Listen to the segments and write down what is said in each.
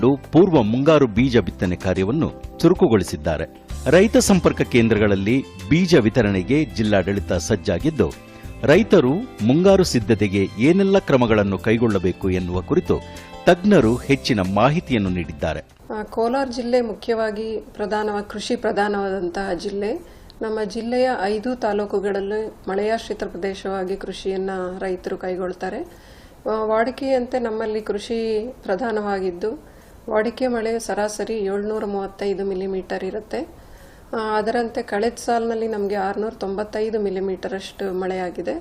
ಕೈಗೊಂಡು ಪೂರ್ವ ಮುಂಗಾರು ಬೀಜ ಬಿತ್ತನೆ ಕಾರ್ಯವನ್ನು ಚುರುಕುಗೊಳಿಸಿದ್ದಾರೆ. ರೈತ ಸಂಪರ್ಕ ಕೇಂದ್ರಗಳಲ್ಲಿ ಬೀಜ ವಿತರಣೆಗೆ ಜಿಲ್ಲಾಡಳಿತ ಸಜ್ಜಾಗಿದ್ದು, ರೈತರು ಮುಂಗಾರು ಸಿದ್ಧತೆಗೆ ಏನೆಲ್ಲ ಕ್ರಮಗಳನ್ನು ಕೈಗೊಳ್ಳಬೇಕು ಎನ್ನುವ ಕುರಿತು ತಜ್ಞರು ಹೆಚ್ಚಿನ ಮಾಹಿತಿಯನ್ನು ನೀಡಿದ್ದಾರೆ. ಕೋಲಾರ ಜಿಲ್ಲೆ ಮುಖ್ಯವಾಗಿ ಪ್ರಧಾನ ಕೃಷಿ ಪ್ರಧಾನವಾದಂತಹ ಜಿಲ್ಲೆ. ನಮ್ಮ ಜಿಲ್ಲೆಯ ಐದು ತಾಲೂಕುಗಳಲ್ಲಿ ಮಳೆಯಾಶ್ರಿತ ಪ್ರದೇಶವಾಗಿ ಕೃಷಿಯನ್ನು ರೈತರು ಕೈಗೊಳ್ತಾರೆ. ವಾಡಿಕೆಯಂತೆ ನಮ್ಮಲ್ಲಿ ಕೃಷಿ ಪ್ರಧಾನವಾಗಿದ್ದು ವಾಡಿಕೆ ಮಳೆ ಸರಾಸರಿ ಏಳ್ನೂರ ಮೂವತ್ತೈದು ಮಿಲಿಮೀಟರ್ ಇರುತ್ತೆ. ಅದರಂತೆ ಕಳೆದ ಸಾಲಿನಲ್ಲಿ ನಮಗೆ ಆರುನೂರ ತೊಂಬತ್ತೈದು ಮಿಲಿಮೀಟರಷ್ಟು ಮಳೆಯಾಗಿದೆ.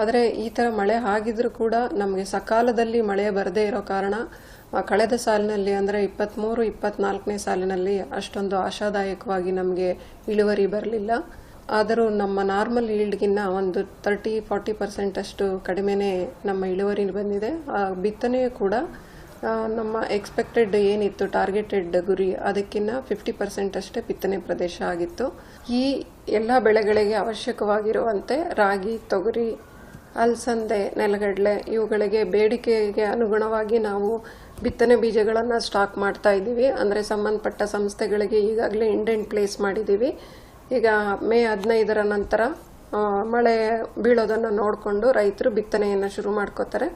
ಆದರೆ ಈ ಥರ ಮಳೆ ಆಗಿದ್ರೂ ಕೂಡ ನಮಗೆ ಸಕಾಲದಲ್ಲಿ ಮಳೆ ಬರದೇ ಇರೋ ಕಾರಣ ಕಳೆದ ಸಾಲಿನಲ್ಲಿ ಅಂದರೆ ಇಪ್ಪತ್ತ್ಮೂರು ಇಪ್ಪತ್ನಾಲ್ಕನೇ ಸಾಲಿನಲ್ಲಿ ಅಷ್ಟೊಂದು ಆಶಾದಾಯಕವಾಗಿ ನಮಗೆ ಇಳುವರಿ ಬರಲಿಲ್ಲ. ಆದರೂ ನಮ್ಮ ನಾರ್ಮಲ್ ಈಲ್ಡ್ಗಿನ್ನ ಒಂದು ತರ್ಟಿ ಫಾರ್ಟಿ ಪರ್ಸೆಂಟ್ ಅಷ್ಟು ಕಡಿಮೆನೇ ನಮ್ಮ ಇಳುವರಿ ಬಂದಿದೆ. ಬಿತ್ತನೆಯೂ ಕೂಡ ನಮ್ಮ ಎಕ್ಸ್ಪೆಕ್ಟೆಡ್ ಏನಿತ್ತು ಟಾರ್ಗೆಟೆಡ್ ಗುರಿ ಅದಕ್ಕಿಂತ ಫಿಫ್ಟಿ ಪರ್ಸೆಂಟ್ ಅಷ್ಟೇ ಬಿತ್ತನೆ ಪ್ರದೇಶ ಆಗಿತ್ತು. ಈ ಎಲ್ಲ ಬೆಳೆಗಳಿಗೆ ಅವಶ್ಯಕವಾಗಿರುವಂತೆ ರಾಗಿ, ತೊಗರಿ, ಅಲಸಂದೆ, ನೆಲಗಡಲೆ, ಇವುಗಳಿಗೆ ಬೇಡಿಕೆಗೆ ಅನುಗುಣವಾಗಿ ನಾವು ಬಿತ್ತನೆ ಬೀಜಗಳನ್ನು ಸ್ಟಾಕ್ ಮಾಡ್ತಾ ಇದ್ದೀವಿ. ಅಂದರೆ ಸಂಬಂಧಪಟ್ಟ ಸಂಸ್ಥೆಗಳಿಗೆ ಈಗಾಗಲೇ ಇಂಡೆಂಟ್ ಪ್ಲೇಸ್ ಮಾಡಿದ್ದೀವಿ. ಈಗ ಮೇ ಹದಿನೈದರ ನಂತರ ಮಳೆ ಬೀಳೋದನ್ನು ನೋಡಿಕೊಂಡು ರೈತರು ಬಿತ್ತನೆಯನ್ನು ಶುರು ಮಾಡ್ಕೋತಾರೆ.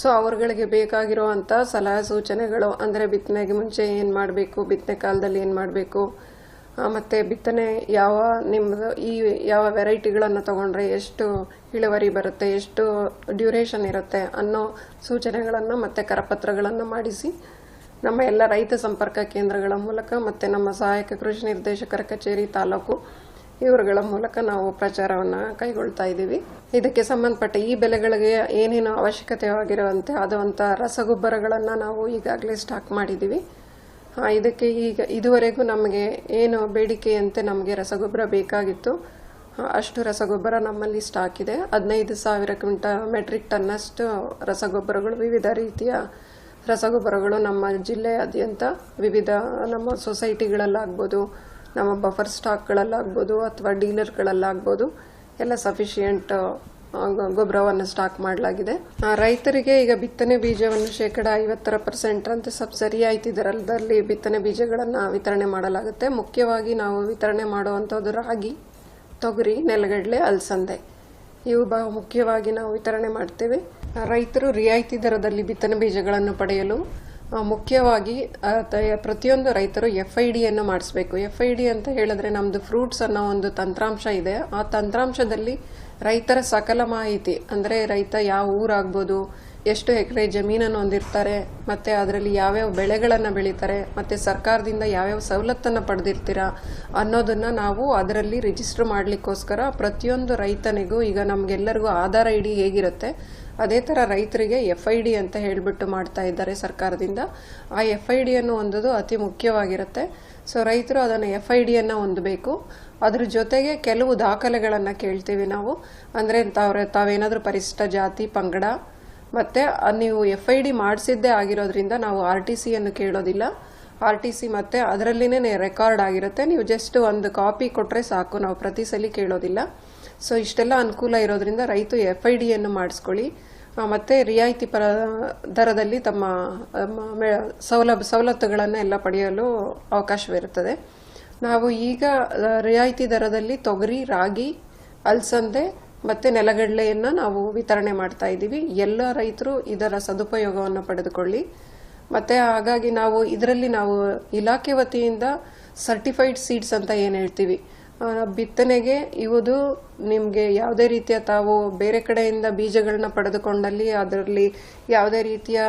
ಸೊ ಅವ್ರಗಳಿಗೆ ಬೇಕಾಗಿರುವಂಥ ಸಲಹೆ ಸೂಚನೆಗಳು, ಅಂದರೆ ಬಿತ್ತನೆಗೆ ಮುಂಚೆ ಏನು ಮಾಡಬೇಕು, ಬಿತ್ತನೆ ಕಾಲದಲ್ಲಿ ಏನು ಮಾಡಬೇಕು ಮತ್ತು ಬಿತ್ತನೆ ಯಾವ ನಿಮ್ಮದು ಈ ಯಾವ ವೆರೈಟಿಗಳನ್ನು ತಗೊಂಡ್ರೆ ಎಷ್ಟು ಇಳುವರಿ ಬರುತ್ತೆ, ಎಷ್ಟು ಡ್ಯೂರೇಷನ್ ಇರುತ್ತೆ ಅನ್ನೋ ಸೂಚನೆಗಳನ್ನು ಮತ್ತು ಕರಪತ್ರಗಳನ್ನು ಮಾಡಿಸಿ ನಮ್ಮ ಎಲ್ಲ ರೈತ ಸಂಪರ್ಕ ಕೇಂದ್ರಗಳ ಮೂಲಕ ಮತ್ತು ನಮ್ಮ ಸಹಾಯಕ ಕೃಷಿ ನಿರ್ದೇಶಕರ ಕಚೇರಿ ತಾಲೂಕು ಇವರುಗಳ ಮೂಲಕ ನಾವು ಪ್ರಚಾರವನ್ನು ಕೈಗೊಳ್ತಾ ಇದ್ದೀವಿ. ಇದಕ್ಕೆ ಸಂಬಂಧಪಟ್ಟ ಈ ಬೆಲೆಗಳಿಗೆ ಏನೇನು ಅವಶ್ಯಕತೆವಾಗಿರುವಂತೆ ಆದಂಥ ರಸಗೊಬ್ಬರಗಳನ್ನು ನಾವು ಈಗಾಗಲೇ ಸ್ಟಾಕ್ ಮಾಡಿದ್ದೀವಿ. ಇದಕ್ಕೆ ಈಗ ಇದುವರೆಗೂ ನಮಗೆ ಏನು ಬೇಡಿಕೆಯಂತೆ ನಮಗೆ ರಸಗೊಬ್ಬರ ಬೇಕಾಗಿತ್ತು. ಅಷ್ಟು ರಸಗೊಬ್ಬರ ನಮ್ಮಲ್ಲಿ ಸ್ಟಾಕ್ ಇದೆ. ಹದಿನೈದು ಸಾವಿರ ಕ್ವಿಂಟ ಮೆಟ್ರಿಕ್ ಟನ್ನಷ್ಟು ರಸಗೊಬ್ಬರಗಳು, ವಿವಿಧ ರೀತಿಯ ರಸಗೊಬ್ಬರಗಳು ನಮ್ಮ ಜಿಲ್ಲೆಯಾದ್ಯಂತ ವಿವಿಧ ನಮ್ಮ ಸೊಸೈಟಿಗಳಲ್ಲಾಗ್ಬೋದು ನಮ್ಮ ಬಫರ್ ಸ್ಟಾಕ್ಗಳಲ್ಲಾಗ್ಬೋದು ಅಥವಾ ಡೀಲರ್ಗಳಲ್ಲಾಗ್ಬೋದು ಎಲ್ಲ ಸಫಿಷಿಯೆಂಟ್ ಗೊಬ್ಬರವನ್ನು ಸ್ಟಾಕ್ ಮಾಡಲಾಗಿದೆ. ರೈತರಿಗೆ ಈಗ ಬಿತ್ತನೆ ಬೀಜವನ್ನು ಶೇಕಡ ಐವತ್ತರ ಪರ್ಸೆಂಟ್ ಅಂತ ಸಬ್ ಸರಿಯಾಯಿತಿ ದರದಲ್ಲಿ ಬಿತ್ತನೆ ಬೀಜಗಳನ್ನು ವಿತರಣೆ ಮಾಡಲಾಗುತ್ತೆ. ಮುಖ್ಯವಾಗಿ ನಾವು ವಿತರಣೆ ಮಾಡುವಂಥದ್ದು ರಾಗಿ, ತೊಗರಿ, ನೆಲಗಡಲೆ, ಅಲಸಂದೆ. ಇವು ಬಹು ಮುಖ್ಯವಾಗಿ ನಾವು ವಿತರಣೆ ಮಾಡ್ತೇವೆ. ರೈತರು ರಿಯಾಯಿತಿ ದರದಲ್ಲಿ ಬಿತ್ತನೆ ಬೀಜಗಳನ್ನು ಪಡೆಯಲು ಮುಖ್ಯವಾಗಿ ಪ್ರತಿಯೊಂದು ರೈತರು ಎಫ್ ಐ ಡಿಯನ್ನು ಮಾಡಿಸ್ಬೇಕು. ಎಫ್ ಐ ಡಿ ಅಂತ ಹೇಳಿದ್ರೆ ನಮ್ಮದು ಫ್ರೂಟ್ಸ್ ಅನ್ನೋ ಒಂದು ತಂತ್ರಾಂಶ ಇದೆ. ಆ ತಂತ್ರಾಂಶದಲ್ಲಿ ರೈತರ ಸಕಲ ಮಾಹಿತಿ, ಅಂದರೆ ರೈತ ಯಾವ ಊರಾಗ್ಬೋದು ಎಷ್ಟು ಎಕರೆ ಜಮೀನನ್ನು ಹೊಂದಿರ್ತಾರೆ, ಮತ್ತು ಅದರಲ್ಲಿ ಯಾವ್ಯಾವ ಬೆಳೆಗಳನ್ನು ಬೆಳೀತಾರೆ, ಮತ್ತು ಸರ್ಕಾರದಿಂದ ಯಾವ್ಯಾವ ಸವಲತ್ತನ್ನು ಪಡೆದಿರ್ತೀರಾ ಅನ್ನೋದನ್ನು ನಾವು ಅದರಲ್ಲಿ ರಿಜಿಸ್ಟರ್ ಮಾಡಲಿಕ್ಕೋಸ್ಕರ ಪ್ರತಿಯೊಂದು ರೈತನಿಗೂ ಈಗ ನಮಗೆಲ್ಲರಿಗೂ ಆಧಾರ್ ಐ ಡಿ ಹೇಗಿರುತ್ತೆ, ಅದೇ ಥರ ರೈತರಿಗೆ ಎಫ್ ಐ ಡಿ ಅಂತ ಹೇಳಿಬಿಟ್ಟು ಮಾಡ್ತಾ ಇದ್ದಾರೆ ಸರ್ಕಾರದಿಂದ. ಆ ಎಫ್ ಐ ಡಿಯನ್ನು ಹೊಂದೋದು ಅತಿ ಮುಖ್ಯವಾಗಿರುತ್ತೆ. ಸೊ ರೈತರು ಅದನ್ನು ಎಫ್ ಐ ಡಿಯನ್ನು ಹೊಂದಬೇಕು. ಅದ್ರ ಜೊತೆಗೆ ಕೆಲವು ದಾಖಲೆಗಳನ್ನು ಕೇಳ್ತೀವಿ ನಾವು. ಅಂದರೆ ತಾವ್ರ, ತಾವೇನಾದರೂ ಪರಿಶಿಷ್ಟ ಜಾತಿ, ಪಂಗಡ ಮತ್ತು ನೀವು ಎಫ್ ಐ ಡಿ ಮಾಡಿಸಿದ್ದೇ ಆಗಿರೋದ್ರಿಂದ ನಾವು ಆರ್ ಟಿ ಸಿಯನ್ನು ಕೇಳೋದಿಲ್ಲ. ಆರ್ ಟಿ ಸಿ ಮತ್ತು ಅದರಲ್ಲಿನೇ ರೆಕಾರ್ಡ್ ಆಗಿರುತ್ತೆ. ನೀವು ಜಸ್ಟ್ ಒಂದು ಕಾಪಿ ಕೊಟ್ಟರೆ ಸಾಕು. ನಾವು ಪ್ರತಿ ಸಲ ಕೇಳೋದಿಲ್ಲ. ಸೊ ಇಷ್ಟೆಲ್ಲ ಅನುಕೂಲ ಇರೋದ್ರಿಂದ ರೈತು ಎಫ್ ಐ ಡಿಯನ್ನು ಮಾಡಿಸ್ಕೊಳ್ಳಿ. ಮತ್ತು ರಿಯಾಯಿತಿ ಪರ, ದರದಲ್ಲಿ ತಮ್ಮ ಸೌಲಭ್ಯ ಸವಲತ್ತುಗಳನ್ನು ಎಲ್ಲ ಪಡೆಯಲು ಅವಕಾಶವಿರುತ್ತದೆ. ನಾವು ಈಗ ರಿಯಾಯಿತಿ ದರದಲ್ಲಿ ತೊಗರಿ, ರಾಗಿ, ಅಲಸಂದೆ ಮತ್ತು ನೆಲಗಡಲೆಯನ್ನು ನಾವು ವಿತರಣೆ ಮಾಡ್ತಾ ಇದ್ದೀವಿ. ಎಲ್ಲ ರೈತರು ಇದರ ಸದುಪಯೋಗವನ್ನು ಪಡೆದುಕೊಳ್ಳಿ. ಮತ್ತು ಹಾಗಾಗಿ ನಾವು ಇದರಲ್ಲಿ ನಾವು ಇಲಾಖೆ ವತಿಯಿಂದ ಸರ್ಟಿಫೈಡ್ ಸೀಡ್ಸ್ ಅಂತ ಏನು ಹೇಳ್ತೀವಿ. ಬಿತ್ತನೆಗೆ ಇವುದು ನಿಮಗೆ ಯಾವುದೇ ರೀತಿಯ ತಾವು ಬೇರೆ ಕಡೆಯಿಂದ ಬೀಜಗಳನ್ನ ಪಡೆದುಕೊಂಡಲ್ಲಿ ಅದರಲ್ಲಿ ಯಾವುದೇ ರೀತಿಯ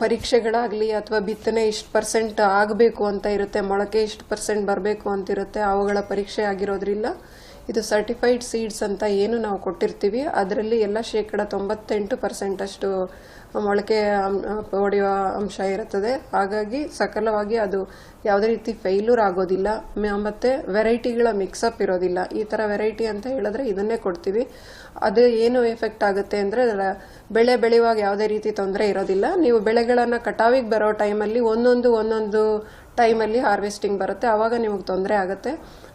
ಪರೀಕ್ಷೆಗಳಾಗಲಿ ಅಥವಾ ಬಿತ್ತನೆ ಇಷ್ಟು ಪರ್ಸೆಂಟ್ ಆಗಬೇಕು ಅಂತ ಇರುತ್ತೆ, ಮೊಳಕೆ ಇಷ್ಟು ಪರ್ಸೆಂಟ್ ಬರಬೇಕು ಅಂತಿರುತ್ತೆ ಅವುಗಳ ಪರೀಕ್ಷೆ ಆಗಿರೋದ್ರಿಂದ ಇದು ಸರ್ಟಿಫೈಡ್ ಸೀಡ್ಸ್ ಅಂತ ಏನು ನಾವು ಕೊಟ್ಟಿರ್ತೀವಿ. ಅದರಲ್ಲಿ ಎಲ್ಲ ಶೇಕಡ ತೊಂಬತ್ತೆಂಟು ಪರ್ಸೆಂಟಷ್ಟು ಮೊಳಕೆ ಹೊಡೆಯುವ ಅಂಶ ಇರುತ್ತದೆ. ಹಾಗಾಗಿ ಸಕಲವಾಗಿ ಅದು ಯಾವುದೇ ರೀತಿ ಫೇಲ್ಯೂರ್ ಆಗೋದಿಲ್ಲ. ಮತ್ತೆ ವೆರೈಟಿಗಳ ಮಿಕ್ಸಪ್ ಇರೋದಿಲ್ಲ. ಈ ಥರ ವೆರೈಟಿ ಅಂತ ಹೇಳಿದ್ರೆ ಇದನ್ನೇ ಕೊಡ್ತೀವಿ. ಅದು ಏನು ಎಫೆಕ್ಟ್ ಆಗುತ್ತೆ ಅಂದರೆ ಬೆಳೆ ಬೆಳೆಯುವಾಗ ಯಾವುದೇ ರೀತಿ ತೊಂದರೆ ಇರೋದಿಲ್ಲ. ನೀವು ಬೆಳೆಗಳನ್ನು ಕಟಾವಿಗೆ ಬರೋ ಟೈಮಲ್ಲಿ ಒಂದೊಂದು ಒಂದೊಂದು ಟೈಮಲ್ಲಿ ಹಾರ್ವೆಸ್ಟಿಂಗ್ ಬರುತ್ತೆ. ಆವಾಗ ನಿಮಗೆ ತೊಂದರೆ ಆಗುತ್ತೆ.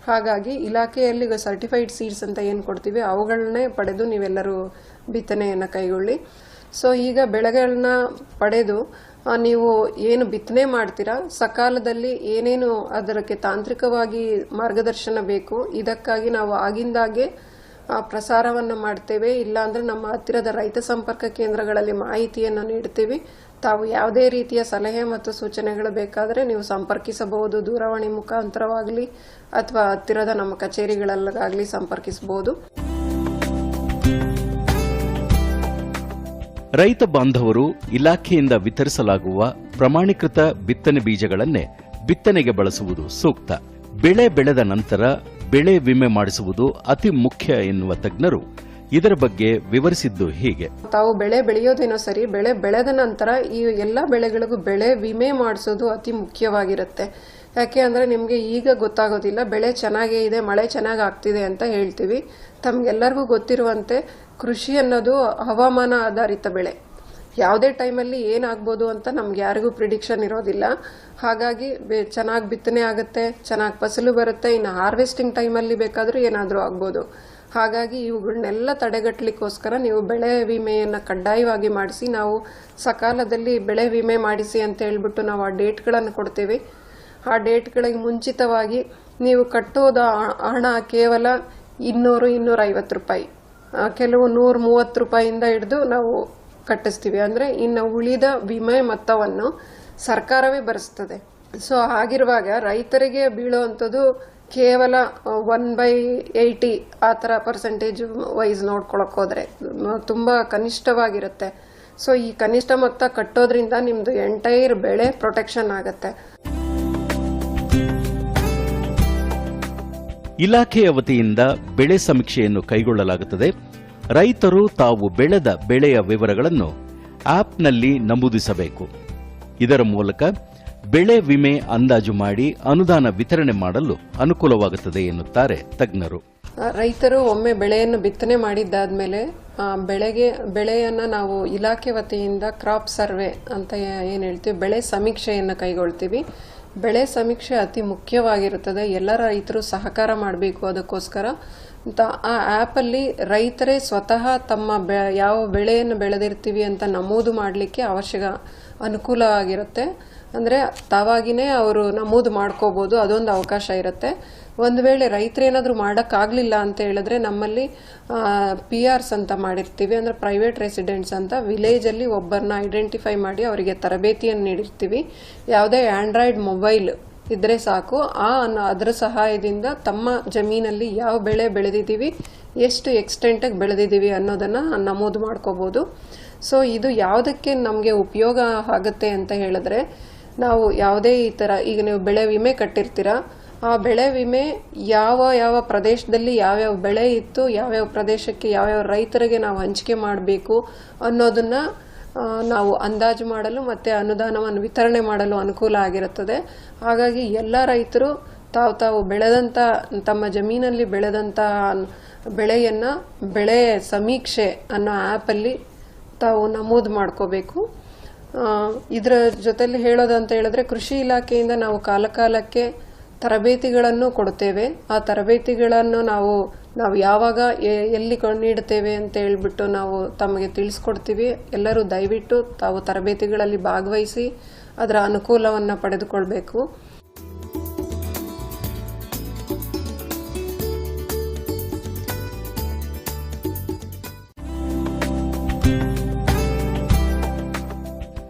ಹಾಗಾಗಿ ಇಲಾಖೆಯಲ್ಲಿ ಸರ್ಟಿಫೈಡ್ ಸೀಡ್ಸ್ ಅಂತ ಏನು ಕೊಡ್ತೀವಿ ಅವುಗಳನ್ನೇ ಪಡೆದು ನೀವೆಲ್ಲರೂ ಬಿತ್ತನೆಯನ್ನು ಕೈಗೊಳ್ಳಿ. ಸೊ ಈಗ ಬೆಳೆಗಳನ್ನ ಪಡೆದು ನೀವು ಏನು ಬಿತ್ತನೆ ಮಾಡ್ತೀರಾ, ಸಕಾಲದಲ್ಲಿ ಏನೇನು ಅದಕ್ಕೆ ತಾಂತ್ರಿಕವಾಗಿ ಮಾರ್ಗದರ್ಶನ ಬೇಕು, ಇದಕ್ಕಾಗಿ ನಾವು ಆಗಿಂದಾಗೆ ಪ್ರಸಾರವನ್ನು ಮಾಡ್ತೇವೆ, ಇಲ್ಲಾಂದ್ರೆ ನಮ್ಮ ಹತ್ತಿರದ ರೈತ ಸಂಪರ್ಕ ಕೇಂದ್ರಗಳಲ್ಲಿ ಮಾಹಿತಿಯನ್ನು ನೀಡ್ತೀವಿ. ತಾವು ಯಾವುದೇ ರೀತಿಯ ಸಲಹೆ ಮತ್ತು ಸೂಚನೆಗಳು ಬೇಕಾದರೆ ನೀವು ಸಂಪರ್ಕಿಸಬಹುದು. ದೂರವಾಣಿ ಮುಖಾಂತರವಾಗಲಿ ಅಥವಾ ಹತ್ತಿರದ ನಮ್ಮ ಕಚೇರಿಗಳಲ್ಲಾಗಲಿ ಸಂಪರ್ಕಿಸಬಹುದು. ರೈತ ಬಾಂಧವರು ಇಲಾಖೆಯಿಂದ ವಿತರಿಸಲಾಗುವ ಪ್ರಮಾಣೀಕೃತ ಬಿತ್ತನೆ ಬೀಜಗಳನ್ನೇ ಬಿತ್ತನೆಗೆ ಬಳಸುವುದು ಸೂಕ್ತ. ಬೆಳೆ ಬೆಳೆದ ನಂತರ ಬೆಳೆ ವಿಮೆ ಮಾಡಿಸುವುದು ಅತಿ ಮುಖ್ಯ ಎನ್ನುವ ತಜ್ಞರು ಇದರ ಬಗ್ಗೆ ವಿವರಿಸಿದ್ದು ಹೀಗೆ. ತಾವು ಬೆಳೆ ಬೆಳೆಯೋದೇನೋ ಸರಿ, ಬೆಳೆ ಬೆಳೆದ ನಂತರ ಈ ಎಲ್ಲ ಬೆಳೆಗಳಿಗೂ ಬೆಳೆ ವಿಮೆ ಮಾಡಿಸೋದು ಅತಿ ಮುಖ್ಯವಾಗಿರುತ್ತೆ. ಯಾಕೆ ಅಂದರೆ ನಿಮಗೆ ಈಗ ಗೊತ್ತಾಗೋದಿಲ್ಲ, ಬೆಳೆ ಚೆನ್ನಾಗೇ ಇದೆ, ಮಳೆ ಚೆನ್ನಾಗಿ ಆಗ್ತಿದೆ ಅಂತ ಹೇಳ್ತೀವಿ. ತಮಗೆಲ್ಲರಿಗೂ ಗೊತ್ತಿರುವಂತೆ ಕೃಷಿ ಅನ್ನೋದು ಹವಾಮಾನ ಆಧಾರಿತ ಬೆಳೆ. ಯಾವುದೇ ಟೈಮಲ್ಲಿ ಏನಾಗ್ಬೋದು ಅಂತ ನಮ್ಗೆ ಯಾರಿಗೂ ಪ್ರಿಡಿಕ್ಷನ್ ಇರೋದಿಲ್ಲ. ಹಾಗಾಗಿ ಚೆನ್ನಾಗಿ ಬಿತ್ತನೆ ಆಗುತ್ತೆ, ಚೆನ್ನಾಗಿ ಫಸಲು ಬರುತ್ತೆ, ಇನ್ನು ಹಾರ್ವೆಸ್ಟಿಂಗ್ ಟೈಮಲ್ಲಿ ಬೇಕಾದರೂ ಏನಾದರೂ ಆಗ್ಬೋದು. ಹಾಗಾಗಿ ಇವುಗಳನ್ನೆಲ್ಲ ತಡೆಗಟ್ಟಲಿಕ್ಕೋಸ್ಕರ ನೀವು ಬೆಳೆ ವಿಮೆಯನ್ನು ಕಡ್ಡಾಯವಾಗಿ ಮಾಡಿಸಿ, ನಾವು ಸಕಾಲದಲ್ಲಿ ಬೆಳೆ ವಿಮೆ ಮಾಡಿಸಿ ಅಂತ ಹೇಳ್ಬಿಟ್ಟು ನಾವು ಆ ಡೇಟ್ಗಳನ್ನು ಕೊಡ್ತೇವೆ. ಆ ಡೇಟ್ಗಳಿಗೆ ಮುಂಚಿತವಾಗಿ ನೀವು ಕಟ್ಟೋದ ಹಣ ಕೇವಲ ಇನ್ನೂರು ಇನ್ನೂರ ಐವತ್ತು ರೂಪಾಯಿ ಕೆಲವು ನೂರ, ಮೂವತ್ತು ರೂಪಾಯಿಯಿಂದ ಹಿಡಿದು ನಾವು ಕಟ್ಟಿಸ್ತೀವಿ. ಅಂದರೆ ಇನ್ನು ಉಳಿದ ವಿಮೆ ಮೊತ್ತವನ್ನು ಸರ್ಕಾರವೇ ಭರಿಸ್ತದೆ. ಸೊ ಹಾಗಿರುವಾಗ ರೈತರಿಗೆ ಬೀಳುವಂಥದ್ದು ಕೇವಲ ಒನ್ ಬೈ ಏಯ್ಟಿ ಆ ಥರ ಪರ್ಸೆಂಟೇಜ್ ವೈಸ್ ನೋಡ್ಕೊಳಕ್ ಹೋದ್ರೆ ತುಂಬ ಕನಿಷ್ಠವಾಗಿರುತ್ತೆ. ಸೊ ಈ ಕನಿಷ್ಠ ಮೊತ್ತ ಕಟ್ಟೋದ್ರಿಂದ ನಿಮ್ಮದು ಎಂಟೈರ್ ಬೆಳೆ ಪ್ರೊಟೆಕ್ಷನ್ ಆಗುತ್ತೆ. ಇಲಾಖೆಯ ವತಿಯಿಂದ ಬೆಳೆ ಸಮೀಕ್ಷೆಯನ್ನು ಕೈಗೊಳ್ಳಲಾಗುತ್ತದೆ. ರೈತರು ತಾವು ಬೆಳೆದ ಬೆಳೆಯ ವಿವರಗಳನ್ನು ಆಪ್ನಲ್ಲಿ ನಮೂದಿಸಬೇಕು. ಇದರ ಮೂಲಕ ಬೆಳೆ ವಿಮೆ ಅಂದಾಜು ಮಾಡಿ ಅನುದಾನ ವಿತರಣೆ ಮಾಡಲು ಅನುಕೂಲವಾಗುತ್ತದೆ ಎನ್ನುತ್ತಾರೆ ತಜ್ಞರು. ರೈತರು ಒಮ್ಮೆ ಬೆಳೆಯನ್ನು ಬಿತ್ತನೆ ಮಾಡಿದ್ದಾದ್ಮೇಲೆ ಬೆಳೆಗೆ, ಬೆಳೆಯನ್ನು ನಾವು ಇಲಾಖೆ ವತಿಯಿಂದ ಕ್ರಾಪ್ ಸರ್ವೆ ಅಂತ ಏನು ಹೇಳ್ತೀವಿ, ಬೆಳೆ ಸಮೀಕ್ಷೆಯನ್ನು ಕೈಗೊಳ್ತೀವಿ. ಬೆಳೆ ಸಮೀಕ್ಷೆ ಅತಿ ಮುಖ್ಯವಾಗಿರುತ್ತದೆ. ಎಲ್ಲ ರೈತರು ಸಹಕಾರ ಮಾಡಬೇಕು ಅದಕ್ಕೋಸ್ಕರ. ಅಂತ ಆ ಆ್ಯಪಲ್ಲಿ ರೈತರೇ ಸ್ವತಃ ತಮ್ಮ ಬೆ, ಯಾವ ಬೆಳೆಯನ್ನು ಬೆಳೆದಿರ್ತೀವಿ ಅಂತ ನಮೂದು ಮಾಡಲಿಕ್ಕೆ ಅವಶ್ಯಕ ಅನುಕೂಲ ಆಗಿರುತ್ತೆ. ಅಂದರೆ ತಾವಾಗಿನೇ ಅವರು ನಮೂದು ಮಾಡ್ಕೋಬೋದು, ಅದೊಂದು ಅವಕಾಶ ಇರುತ್ತೆ. ಒಂದು ವೇಳೆ ರೈತರೇನಾದರೂ ಮಾಡೋಕ್ಕಾಗಲಿಲ್ಲ ಅಂತ ಹೇಳಿದ್ರೆ ನಮ್ಮಲ್ಲಿ ಪಿ ಆರ್ಸ್ ಅಂತ ಮಾಡಿರ್ತೀವಿ, ಅಂದರೆ ಪ್ರೈವೇಟ್ ರೆಸಿಡೆಂಟ್ಸ್ ಅಂತ. ವಿಲೇಜಲ್ಲಿ ಒಬ್ಬರನ್ನ ಐಡೆಂಟಿಫೈ ಮಾಡಿ ಅವರಿಗೆ ತರಬೇತಿಯನ್ನು ನೀಡಿರ್ತೀವಿ. ಯಾವುದೇ ಆಂಡ್ರಾಯ್ಡ್ ಮೊಬೈಲ್ ಇದ್ದರೆ ಸಾಕು. ಆ ಅದರ ಸಹಾಯದಿಂದ ತಮ್ಮ ಜಮೀನಲ್ಲಿ ಯಾವ ಬೆಳೆ ಬೆಳೆದಿದ್ದೀವಿ, ಎಷ್ಟು ಎಕ್ಸ್ಟೆಂಟಾಗಿ ಬೆಳೆದಿದ್ದೀವಿ ಅನ್ನೋದನ್ನು ನಮೂದು ಮಾಡ್ಕೋಬೋದು. ಸೊ ಇದು ಯಾವುದಕ್ಕೆ ನಮಗೆ ಉಪಯೋಗ ಆಗುತ್ತೆ ಅಂತ ಹೇಳಿದ್ರೆ ನಾವು ಯಾವುದೇ ಈ ಥರ ಈಗ ನೀವು ಬೆಳೆ ವಿಮೆ ಕಟ್ಟಿರ್ತೀರ, ಆ ಬೆಳೆ ವಿಮೆ ಯಾವ ಯಾವ ಪ್ರದೇಶದಲ್ಲಿ ಯಾವ್ಯಾವ ಬೆಳೆ ಇತ್ತು, ಯಾವ್ಯಾವ ಪ್ರದೇಶಕ್ಕೆ ಯಾವ್ಯಾವ ರೈತರಿಗೆ ನಾವು ಹಂಚಿಕೆ ಮಾಡಬೇಕು ಅನ್ನೋದನ್ನ ನಾವು ಅಂದಾಜು ಮಾಡಲು ಮತ್ತು ಅನುದಾನವನ್ನು ವಿತರಣೆ ಮಾಡಲು ಅನುಕೂಲ ಆಗಿರುತ್ತದೆ. ಹಾಗಾಗಿ ಎಲ್ಲ ರೈತರು ತಾವು ತಾವು ಬೆಳೆದಂಥ ತಮ್ಮ ಜಮೀನಲ್ಲಿ ಬೆಳೆದಂಥ ಬೆಳೆಯನ್ನು, ಬೆಳೆ ಸಮೀಕ್ಷೆ ಅನ್ನೋ ಆ್ಯಪಲ್ಲಿ ತಾವು ನಮೂದು ಮಾಡ್ಕೋಬೇಕು. ಇದರ ಜೊತೆಲಿ ಹೇಳೋದಂತ ಹೇಳಿದ್ರೆ ಕೃಷಿ ಇಲಾಖೆಯಿಂದ ನಾವು ಕಾಲಕಾಲಕ್ಕೆ ತರಬೇತಿಗಳನ್ನು ಕೊಡ್ತೇವೆ ಆ ತರಬೇತಿಗಳನ್ನು ನಾವು ನಾವು ಯಾವಾಗ ಎಲ್ಲಿ ನೀಡ್ತೇವೆ ಅಂತ ಹೇಳ್ಬಿಟ್ಟು ನಾವು ತಮಗೆ ತಿಳಿಸ್ಕೊಡ್ತೀವಿ. ಎಲ್ಲರೂ ದಯವಿಟ್ಟು ತಾವು ತರಬೇತಿಗಳಲ್ಲಿ ಭಾಗವಹಿಸಿ, ಅದರ ಅನುಕೂಲವನ್ನು ಪಡೆದುಕೊಳ್ಬೇಕು.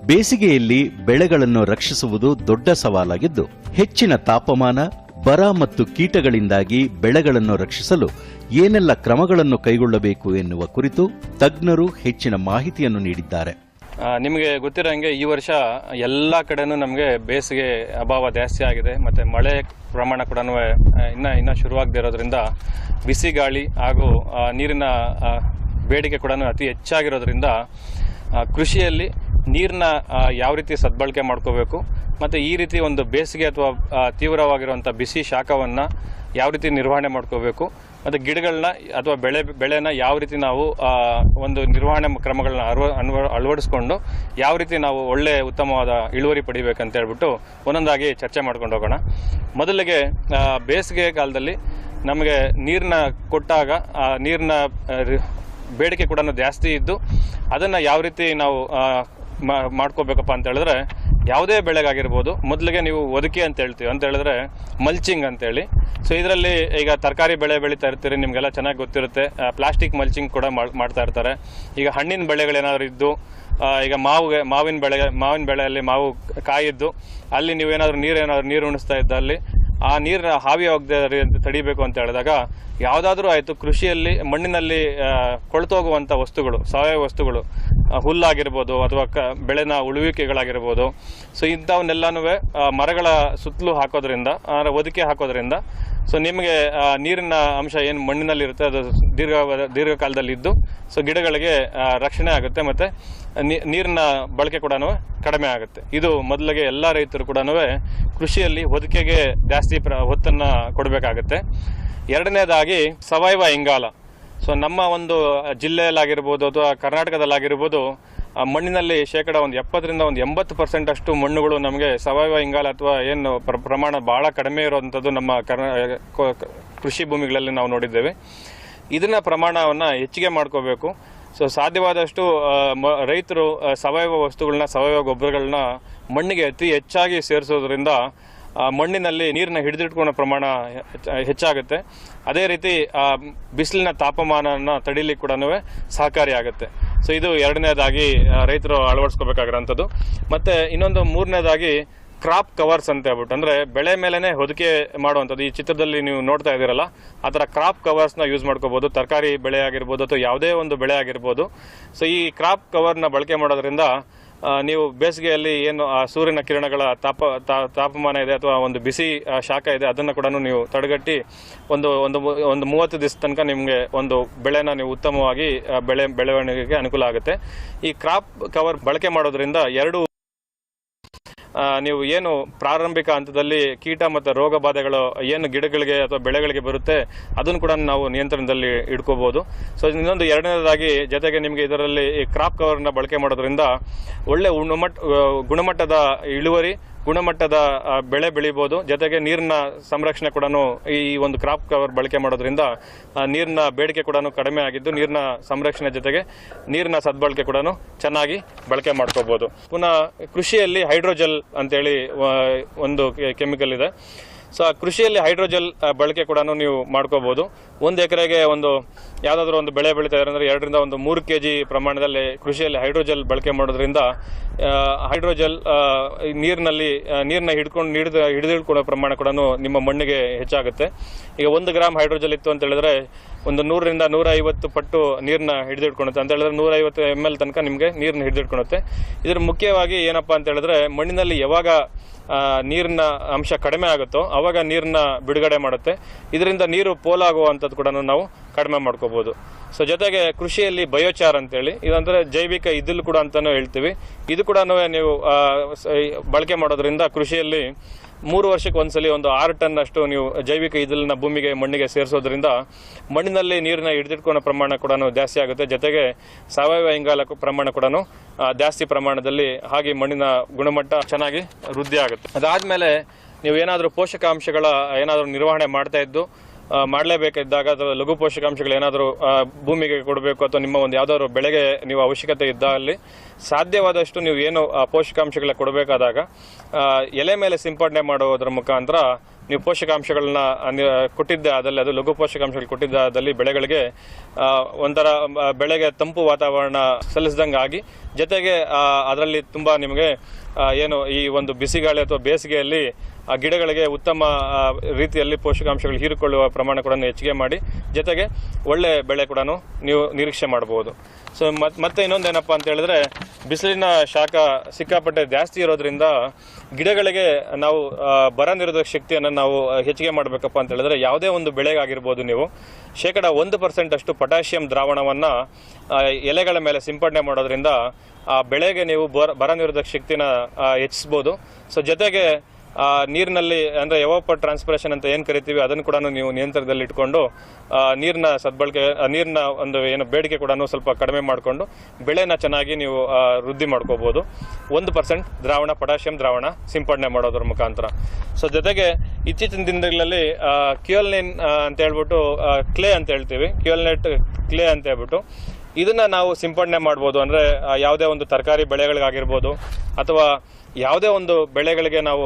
ಬೇಸಿಗೆಯಲ್ಲಿ ಬೆಳೆಗಳನ್ನು ರಕ್ಷಿಸುವುದು ದೊಡ್ಡ ಸವಾಲಾಗಿದ್ದು, ಹೆಚ್ಚಿನ ತಾಪಮಾನ, ಬರ ಮತ್ತು ಕೀಟಗಳಿಂದಾಗಿ ಬೆಳೆಗಳನ್ನು ರಕ್ಷಿಸಲು ಏನೆಲ್ಲ ಕ್ರಮಗಳನ್ನು ಕೈಗೊಳ್ಳಬೇಕು ಎನ್ನುವ ಕುರಿತು ತಜ್ಞರು ಹೆಚ್ಚಿನ ಮಾಹಿತಿಯನ್ನು ನೀಡಿದ್ದಾರೆ. ನಿಮಗೆ ನಿಮಗೆ ಗೊತ್ತಿರೋಂಗೆ ಈ ವರ್ಷ ಎಲ್ಲ ಕಡೆನೂ ನಮಗೆ ಬೇಸಿಗೆ ಅಭಾವ ಜಾಸ್ತಿ ಆಗಿದೆ. ಮತ್ತು ಮಳೆ ಪ್ರಮಾಣ ಕೂಡ ಇನ್ನೂ ಇನ್ನೂ ಶುರುವಾಗದೇ ಇರೋದ್ರಿಂದ ಬಿಸಿ ಗಾಳಿ ಹಾಗೂ ನೀರಿನ ಬೇಡಿಕೆ ಕೂಡ ಅತಿ ಹೆಚ್ಚಾಗಿರೋದ್ರಿಂದ ಕೃಷಿಯಲ್ಲಿ ನೀರನ್ನ ಯಾವ ರೀತಿ ಸದ್ಬಳಕೆ ಮಾಡ್ಕೋಬೇಕು, ಮತ್ತು ಈ ರೀತಿ ಒಂದು ಬೇಸಿಗೆ ಅಥವಾ ತೀವ್ರವಾಗಿರುವಂಥ ಬಿಸಿ ಶಾಖವನ್ನು ಯಾವ ರೀತಿ ನಿರ್ವಹಣೆ ಮಾಡ್ಕೋಬೇಕು, ಮತ್ತು ಗಿಡಗಳನ್ನ ಅಥವಾ ಬೆಳೆ, ಬೆಳೆನ ಯಾವ ರೀತಿ ನಾವು ಒಂದು ನಿರ್ವಹಣೆ ಕ್ರಮಗಳನ್ನ ಅರ್ವ ಅನ್ವ, ಅಳವಡಿಸ್ಕೊಂಡು ಯಾವ ರೀತಿ ನಾವು ಒಳ್ಳೆ ಉತ್ತಮವಾದ ಇಳುವರಿ ಪಡಿಬೇಕಂತ ಹೇಳ್ಬಿಟ್ಟು ಒಂದೊಂದಾಗಿ ಚರ್ಚೆ ಮಾಡ್ಕೊಂಡು ಹೋಗೋಣ. ಮೊದಲಿಗೆ ಬೇಸಿಗೆ ಕಾಲದಲ್ಲಿ ನಮಗೆ ನೀರನ್ನ ಕೊಟ್ಟಾಗ, ಆ, ನೀರಿನ ಬೇಡಿಕೆ ಕೂಡ ಜಾಸ್ತಿ ಇದ್ದು ಅದನ್ನು ಯಾವ ರೀತಿ ನಾವು ಮಾಡ್ಕೋಬೇಕಪ್ಪ ಅಂತ ಹೇಳಿದ್ರೆ ಯಾವುದೇ ಬೆಳೆಗಾಗಿರ್ಬೋದು, ಮೊದಲಿಗೆ ನೀವು ಒದಕಿ ಅಂತ ಹೇಳ್ತೀವಿ. ಅಂತ ಹೇಳಿದ್ರೆ ಮಲ್ಚಿಂಗ್ ಅಂತೇಳಿ ಸೊ ಇದರಲ್ಲಿ ಈಗ ತರಕಾರಿ ಬೆಳೆ ಬೆಳೀತಾ ಇರ್ತೀರಿ, ನಿಮಗೆಲ್ಲ ಚೆನ್ನಾಗಿ ಗೊತ್ತಿರುತ್ತೆ. ಪ್ಲಾಸ್ಟಿಕ್ ಮಲ್ಚಿಂಗ್ ಕೂಡ ಮಾಡ್- ಮಾಡ್ತಾ ಇರ್ತಾರೆ. ಈಗ ಹಣ್ಣಿನ ಬೆಳೆಗಳೇನಾದ್ರು ಇದ್ದು ಈಗ ಮಾವಿಗೆ, ಮಾವಿನ ಬೆಳೆ, ಮಾವಿನ ಬೆಳೆಯಲ್ಲಿ ಮಾವು ಕಾಯಿದ್ದು, ಅಲ್ಲಿ ನೀವೇನಾದ್ರೂ ನೀರು ಏನಾದ್ರು ನೀರು ಉಣಿಸ್ತಾ ಇದ್ದಲ್ಲಿ ಆ ನೀರಿನ ಹಾವಿ ಆಗದೆ ತಡಿಬೇಕು ಅಂತ ಹೇಳಿದಾಗ ಯಾವುದಾದ್ರೂ ಆಯಿತು ಕೃಷಿಯಲ್ಲಿ ಮಣ್ಣಿನಲ್ಲಿ ಕೊಳ್ತೋಗುವಂಥ ವಸ್ತುಗಳು, ಸಾವಯವ ವಸ್ತುಗಳು ಹುಲ್ಲಾಗಿರ್ಬೋದು ಅಥವಾ ಕ, ಬೆಳೆನ ಉಳುವಿಕೆಗಳಾಗಿರ್ಬೋದು. ಸೊ ಇಂಥವನ್ನೆಲ್ಲನೂ ಮರಗಳ ಸುತ್ತಲೂ ಹಾಕೋದ್ರಿಂದ ಅಂದರೆ ಒದಕೆ ಹಾಕೋದ್ರಿಂದ ಸೊ ನಿಮಗೆ ನೀರಿನ ಅಂಶ ಏನು ಮಣ್ಣಿನಲ್ಲಿ ಇರುತ್ತೆ ಅದು ದೀರ್ಘ ದೀರ್ಘಕಾಲದಲ್ಲಿ ಇದ್ದು ಸೊ ಗಿಡಗಳಿಗೆ ರಕ್ಷಣೆ ಆಗುತ್ತೆ ಮತ್ತು ನೀರಿನ ಬಳಕೆ ಕೂಡ ಕಡಿಮೆ ಆಗುತ್ತೆ. ಇದು ಮೊದಲಿಗೆ ಎಲ್ಲ ರೈತರು ಕೂಡ ಕೃಷಿಯಲ್ಲಿ ಹೊದಿಕೆಗೆ ಜಾಸ್ತಿ ಪ್ರ, ಒತ್ತನ್ನು ಕೊಡಬೇಕಾಗುತ್ತೆ. ಎರಡನೇದಾಗಿ ಸವಯವ ಇಂಗಾಲ. ಸೊ ನಮ್ಮ ಒಂದು ಜಿಲ್ಲೆಯಲ್ಲಾಗಿರ್ಬೋದು ಅಥವಾ ಕರ್ನಾಟಕದಲ್ಲಾಗಿರ್ಬೋದು ಮಣ್ಣಿನಲ್ಲಿ ಶೇಕಡ ಒಂದು ಎಪ್ಪತ್ತರಿಂದ ಒಂದು ಎಂಬತ್ತು ಪರ್ಸೆಂಟ್ ಅಷ್ಟು ಮಣ್ಣುಗಳು ನಮಗೆ ಸಾವಯವ ಇಂಗಾಲ ಅಥವಾ ಏನು ಪ್ರ- ಪ್ರಮಾಣ ಭಾಳ ಕಡಿಮೆ ಇರುವಂಥದ್ದು ನಮ್ಮ ಕೃಷಿ ಭೂಮಿಗಳಲ್ಲಿ ನಾವು ನೋಡಿದ್ದೇವೆ. ಇದನ್ನ ಪ್ರಮಾಣವನ್ನು ಹೆಚ್ಚಿಗೆ ಮಾಡ್ಕೋಬೇಕು. ಸೊ ಸಾಧ್ಯವಾದಷ್ಟು ರೈತರು ಸಾವಯವ ವಸ್ತುಗಳನ್ನ, ಸಾವಯವ ಗೊಬ್ಬರಗಳನ್ನ ಮಣ್ಣಿಗೆ ಅತಿ ಹೆಚ್ಚಾಗಿ ಸೇರಿಸೋದ್ರಿಂದ ಮಣ್ಣಿನಲ್ಲಿ ನೀರನ್ನ ಹಿಡಿದಿಟ್ಕೊಳ್ಳೋ ಪ್ರಮಾಣ ಹೆಚ್ಚ- ಹೆಚ್ಚಾಗುತ್ತೆ. ಅದೇ ರೀತಿ ಬಿಸಿಲಿನ ತಾಪಮಾನನ ತಡೀಲಿಕ್ಕೆ ಕೂಡ ಸಹಕಾರಿಯಾಗುತ್ತೆ ಸೊ, ಇದು ಎರಡನೇದಾಗಿ ರೈತರು ಅಳವಡಿಸ್ಕೋಬೇಕಾಗಿರೋಂಥದ್ದು. ಮತ್ತು ಇನ್ನೊಂದು ಮೂರನೇದಾಗಿ, ಕ್ರಾಪ್ ಕವರ್ಸ್ ಅಂತ ಹೇಳ್ಬಿಟ್ಟು, ಅಂದರೆ ಬೆಳೆ ಮೇಲೇ ಹೊದಿಕೆ ಮಾಡುವಂಥದ್ದು. ಈ ಚಿತ್ರದಲ್ಲಿ ನೀವು ನೋಡ್ತಾ ಇದ್ದೀರಲ್ಲ, ಆ ಥರ ಕ್ರಾಪ್ ಕವರ್ಸ್ನ ಯೂಸ್ ಮಾಡ್ಕೋಬೋದು. ತರಕಾರಿ ಬೆಳೆ ಆಗಿರ್ಬೋದು ಅಥವಾ ಯಾವುದೇ ಒಂದು ಬೆಳೆ ಆಗಿರ್ಬೋದು. ಸೊ, ಈ ಕ್ರಾಪ್ ಕವರ್ನ ಬಳಕೆ ಮಾಡೋದ್ರಿಂದ ನೀವು ಬೇಸಿಗೆಯಲ್ಲಿ ಏನು, ಆ, ಸೂರ್ಯನ ಕಿರಣಗಳ ತಾಪ ತಾಪಮಾನ ಇದೆ ಅಥವಾ ಒಂದು ಬಿಸಿ ಶಾಖ ಇದೆ, ಅದನ್ನು ಕೂಡ ನೀವು ತಡೆಗಟ್ಟಿ ಒಂದು ಒಂದು ಒಂದು ಮೂವತ್ತು ದಿವಸ ತನಕ ನಿಮಗೆ ಒಂದು ಬೆಳೆನ ನೀವು ಉತ್ತಮವಾಗಿ ಬೆಳೆ, ಬೆಳವಣಿಗೆಗೆ ಅನುಕೂಲ ಆಗುತ್ತೆ. ಈ ಕ್ರಾಪ್ ಕವರ್ ಬಳಕೆ ಮಾಡೋದ್ರಿಂದ ಎರಡು ನೀವು ಏನು ಪ್ರಾರಂಭಿಕ ಹಂತದಲ್ಲಿ ಕೀಟ ಮತ್ತು ರೋಗ ಬಾಧೆಗಳು ಏನು ಗಿಡಗಳಿಗೆ ಅಥವಾ ಬೆಳೆಗಳಿಗೆ ಬರುತ್ತೆ, ಅದನ್ನು ಕೂಡ ನಾವು ನಿಯಂತ್ರಣದಲ್ಲಿ ಇಟ್ಕೋಬೋದು ಸೊ ಇನ್ನೊಂದು ಎರಡನೇದಾಗಿ ಜೊತೆಗೆ ನಿಮಗೆ ಇದರಲ್ಲಿ ಈ ಕ್ರಾಪ್ ಕವರ್ನ ಬಳಕೆ ಮಾಡೋದ್ರಿಂದ ಒಳ್ಳೆ ಗುಣಮಟ್ಟ ಗುಣಮಟ್ಟದ ಇಳುವರಿ ಗುಣಮಟ್ಟದ ಬೆಳೆ ಬೆಳಿಬೋದು. ಜೊತೆಗೆ ನೀರಿನ ಸಂರಕ್ಷಣೆ ಕೂಡ ಈ ಒಂದು ಕ್ರಾಪ್ ಕವರ್ ಬಳಕೆ ಮಾಡೋದ್ರಿಂದ ನೀರಿನ ಬೇಡಿಕೆ ಕೂಡ ಕಡಿಮೆ ಆಗಿದ್ದು, ನೀರಿನ ಸಂರಕ್ಷಣೆ ಜೊತೆಗೆ ನೀರಿನ ಸದ್ಬಳಕೆ ಕೂಡ ಚೆನ್ನಾಗಿ ಬಳಕೆ ಮಾಡ್ಕೋಬೋದು. ಪುನಃ ಕೃಷಿಯಲ್ಲಿ ಹೈಡ್ರೋಜೆಲ್ ಅಂತೇಳಿ ಒಂದು ಕೆಮಿಕಲ್ ಇದೆ. ಸೊ ಕೃಷಿಯಲ್ಲಿ ಹೈಡ್ರೋಜೆಲ್ ಬಳಕೆ ಕೂಡ ನೀವು ಮಾಡ್ಕೋಬಹುದು ಒಂದು ಎಕರೆಗೆ ಒಂದು ಯಾವುದಾದ್ರೂ ಒಂದು ಬೆಳೆ ಬೆಳೀತಾ ಇದ್ದಾರೆ ಅಂದರೆ ಎರಡರಿಂದ ಒಂದು ಮೂರು ಕೆ ಜಿ ಪ್ರಮಾಣದಲ್ಲಿ ಕೃಷಿಯಲ್ಲಿ ಹೈಡ್ರೋಜೆಲ್ ಬಳಕೆ ಮಾಡೋದ್ರಿಂದ ಹೈಡ್ರೋಜೆಲ್ ನೀರಿನಲ್ಲಿ ನೀರನ್ನ ಹಿಡ್ಕೊಂಡು ಹಿಡಿದು ಹಿಡಿದಿಡ್ಕೊಳ್ಳೋ ಪ್ರಮಾಣ ಕೂಡ ನಿಮ್ಮ ಮಣ್ಣಿಗೆ ಹೆಚ್ಚಾಗುತ್ತೆ. ಈಗ ಒಂದು ಗ್ರಾಮ್ ಹೈಡ್ರೋಜೆಲ್ ಇತ್ತು ಅಂತ ಹೇಳಿದ್ರೆ ಒಂದು ನೂರರಿಂದ ನೂರ ಐವತ್ತು ಪಟ್ಟು ನೀರನ್ನ ಹಿಡಿದಿಟ್ಕೊಳುತ್ತೆ ಅಂತ ಹೇಳಿದ್ರೆ ನೂರ ಐವತ್ತು ಎಂ ಎಲ್ ತನಕ ನಿಮಗೆ ನೀರನ್ನ ಹಿಡಿದಿಟ್ಕೊಳುತ್ತೆ ಇದ್ರ ಮುಖ್ಯವಾಗಿ ಏನಪ್ಪಾ ಅಂತ ಹೇಳಿದ್ರೆ ಮಣ್ಣಿನಲ್ಲಿ ಯಾವಾಗ ನೀರಿನ ಅಂಶ ಕಡಿಮೆ ಆಗುತ್ತೋ ಅವಾಗ ನೀರನ್ನ ಬಿಡುಗಡೆ ಮಾಡುತ್ತೆ. ಇದರಿಂದ ನೀರು ಪೋಲಾಗುವಂಥದ್ದು ಕೂಡ ನಾವು ಕಡಿಮೆ ಮಾಡ್ಕೋಬಹುದು ಸೊ ಜೊತೆಗೆ ಕೃಷಿಯಲ್ಲಿ ಬಯೋಚಾರ್ ಅಂತೇಳಿ, ಇದಂದ್ರೆ ಜೈವಿಕ ಇದಿಲ್ ಕೂಡ ಅಂತಾನು ಹೇಳ್ತೀವಿ. ಇದು ಕೂಡ ನೀವು ಬಳಕೆ ಮಾಡೋದ್ರಿಂದ ಕೃಷಿಯಲ್ಲಿ ಮೂರು ವರ್ಷಕ್ಕೆ ಒಂದ್ಸಲಿ ಒಂದು ಆರು ಟನ್ ಅಷ್ಟು ನೀವು ಜೈವಿಕ ಇದನ್ನ ಭೂಮಿಗೆ, ಮಣ್ಣಿಗೆ ಸೇರಿಸೋದ್ರಿಂದ ಮಣ್ಣಿನಲ್ಲಿ ನೀರನ್ನ ಹಿಡಿದಿಟ್ಕೊಳ್ಳೋ ಪ್ರಮಾಣ ಕೂಡ ಜಾಸ್ತಿ ಆಗುತ್ತೆ. ಜೊತೆಗೆ ಸಾವಯವ ಇಂಗಾಲ ಪ್ರಮಾಣ ಕೂಡ ಜಾಸ್ತಿ ಪ್ರಮಾಣದಲ್ಲಿ ಹಾಗೆ ಮಣ್ಣಿನ ಗುಣಮಟ್ಟ ಚೆನ್ನಾಗಿ ವೃದ್ಧಿ ಆಗುತ್ತೆ. ಅದಾದ್ಮೇಲೆ ನೀವು ಏನಾದರೂ ಪೋಷಕಾಂಶಗಳ ಏನಾದರೂ ನಿರ್ವಹಣೆ ಮಾಡ್ತಾ ಇದ್ದು ಮಾಡಲೇಬೇಕಿದ್ದಾಗ ಅಥವಾ ಲಘು ಪೋಷಕಾಂಶಗಳು ಏನಾದರೂ ಭೂಮಿಗೆ ಕೊಡಬೇಕು ಅಥವಾ ನಿಮ್ಮ ಒಂದು ಯಾವುದಾದ್ರು ಬೆಳೆಗೆ ನೀವು ಅವಶ್ಯಕತೆ ಇದ್ದಲ್ಲಿ ಸಾಧ್ಯವಾದಷ್ಟು ನೀವು ಏನು ಪೋಷಕಾಂಶಗಳ ಕೊಡಬೇಕಾದಾಗ ಎಲೆ ಮೇಲೆ ಸಿಂಪಡಣೆ ಮಾಡುವುದರ ಮುಖಾಂತರ ನೀವು ಪೋಷಕಾಂಶಗಳನ್ನ ಕೊಟ್ಟಿದ್ದೆ ಆದಲ್ಲಿ, ಅದು ಲಘು ಪೋಷಕಾಂಶಗಳು ಕೊಟ್ಟಿದ್ದಾದಲ್ಲಿ ಬೆಳೆಗಳಿಗೆ ಒಂಥರ ಬೆಳೆಗೆ ತಂಪು ವಾತಾವರಣ ಸಲ್ಲಿಸಿದಂಗೆ ಜೊತೆಗೆ ಅದರಲ್ಲಿ ತುಂಬ ನಿಮಗೆ ಏನು ಈ ಒಂದು ಬಿಸಿಗಾಳಿ ಅಥವಾ ಬೇಸಿಗೆಯಲ್ಲಿ ಗಿಡಗಳಿಗೆ ಉತ್ತಮ ರೀತಿಯಲ್ಲಿ ಪೋಷಕಾಂಶಗಳು ಹೀರಿಕೊಳ್ಳುವ ಪ್ರಮಾಣ ಕೂಡ ಹೆಚ್ಚಿಗೆ ಮಾಡಿ ಜೊತೆಗೆ ಒಳ್ಳೆ ಬೆಳೆ ಕೂಡ ನೀವು ನಿರೀಕ್ಷೆ ಮಾಡಬಹುದು. ಸೊ ಮತ್ತೆ ಮತ್ತೆ ಇನ್ನೊಂದೇನಪ್ಪ ಅಂತ ಹೇಳಿದ್ರೆ ಬಿಸಿಲಿನ ಶಾಖ ಸಿಕ್ಕಾಪಟ್ಟೆ ಜಾಸ್ತಿ ಇರೋದ್ರಿಂದ ಗಿಡಗಳಿಗೆ ನಾವು ಬರ ನಿರೋಧಕ ಶಕ್ತಿಯನ್ನು ನಾವು ಹೆಚ್ಚಿಗೆ ಮಾಡಬೇಕಪ್ಪ ಅಂತ ಹೇಳಿದ್ರೆ ಯಾವುದೇ ಒಂದು ಬೆಳೆಗಾಗಿರ್ಬೋದು ನೀವು ಶೇಕಡ ಒಂದು ಪರ್ಸೆಂಟ್ ಅಷ್ಟು ಪೊಟ್ಯಾಷಿಯಂ ದ್ರಾವಣವನ್ನು ಎಲೆಗಳ ಮೇಲೆ ಸಿಂಪಡಣೆ ಮಾಡೋದ್ರಿಂದ ಆ ಬೆಳೆಗೆ ನೀವು ಬರ ಬರ ನಿರೋಧಕ ಶಕ್ತಿನ ಆ, ಹೆಚ್ಚಿಸ್ಬೋದು. ಸೊ ಜೊತೆಗೆ ಆ, ನೀರಿನಲ್ಲಿ ಅಂದರೆ ಎವೋಪ ಟ್ರಾನ್ಸ್ಪರೇಷನ್ ಅಂತ ಏನು ಕರಿತೀವಿ ಅದನ್ನು ಕೂಡ ನೀವು ನಿಯಂತ್ರಣದಲ್ಲಿ ಇಟ್ಕೊಂಡು ಆ, ನೀರಿನ ಸದ್ಬಳಕೆ ಆ, ನೀರಿನ ಒಂದು ಏನು ಬೇಡಿಕೆ ಕೂಡ ಸ್ವಲ್ಪ ಕಡಿಮೆ ಮಾಡಿಕೊಂಡು ಬೆಳೆನ ಚೆನ್ನಾಗಿ ನೀವು ಆ, ವೃದ್ಧಿ ಮಾಡ್ಕೋಬೋದು. ಒಂದು ಪರ್ಸೆಂಟ್ ದ್ರಾವಣ ಪೊಟ್ಯಾಷಿಯಂ ದ್ರಾವಣ ಸಿಂಪಡಣೆ ಮಾಡೋದ್ರ ಮುಖಾಂತರ. ಸೊ ಜೊತೆಗೆ ಇತ್ತೀಚಿನ ದಿನಗಳಲ್ಲಿ ಕ್ಯೂಲ್ನೇನ್ ಅಂತ ಹೇಳ್ಬಿಟ್ಟು ಕ್ಲೇ ಅಂತ ಹೇಳ್ತೀವಿ ಕ್ಯೂಲ್ನೆಟ್ ಕ್ಲೇ ಅಂತ ಹೇಳ್ಬಿಟ್ಟು ಇದನ್ನ ನಾವು ಸಿಂಪಡಣೆ ಮಾಡ್ಬೋದು. ಅಂದರೆ ಯಾವುದೇ ಒಂದು ತರಕಾರಿ ಬೆಳೆಗಳಿಗಾಗಿರ್ಬೋದು ಅಥವಾ ಯಾವುದೇ ಒಂದು ಬೆಳೆಗಳಿಗೆ ನಾವು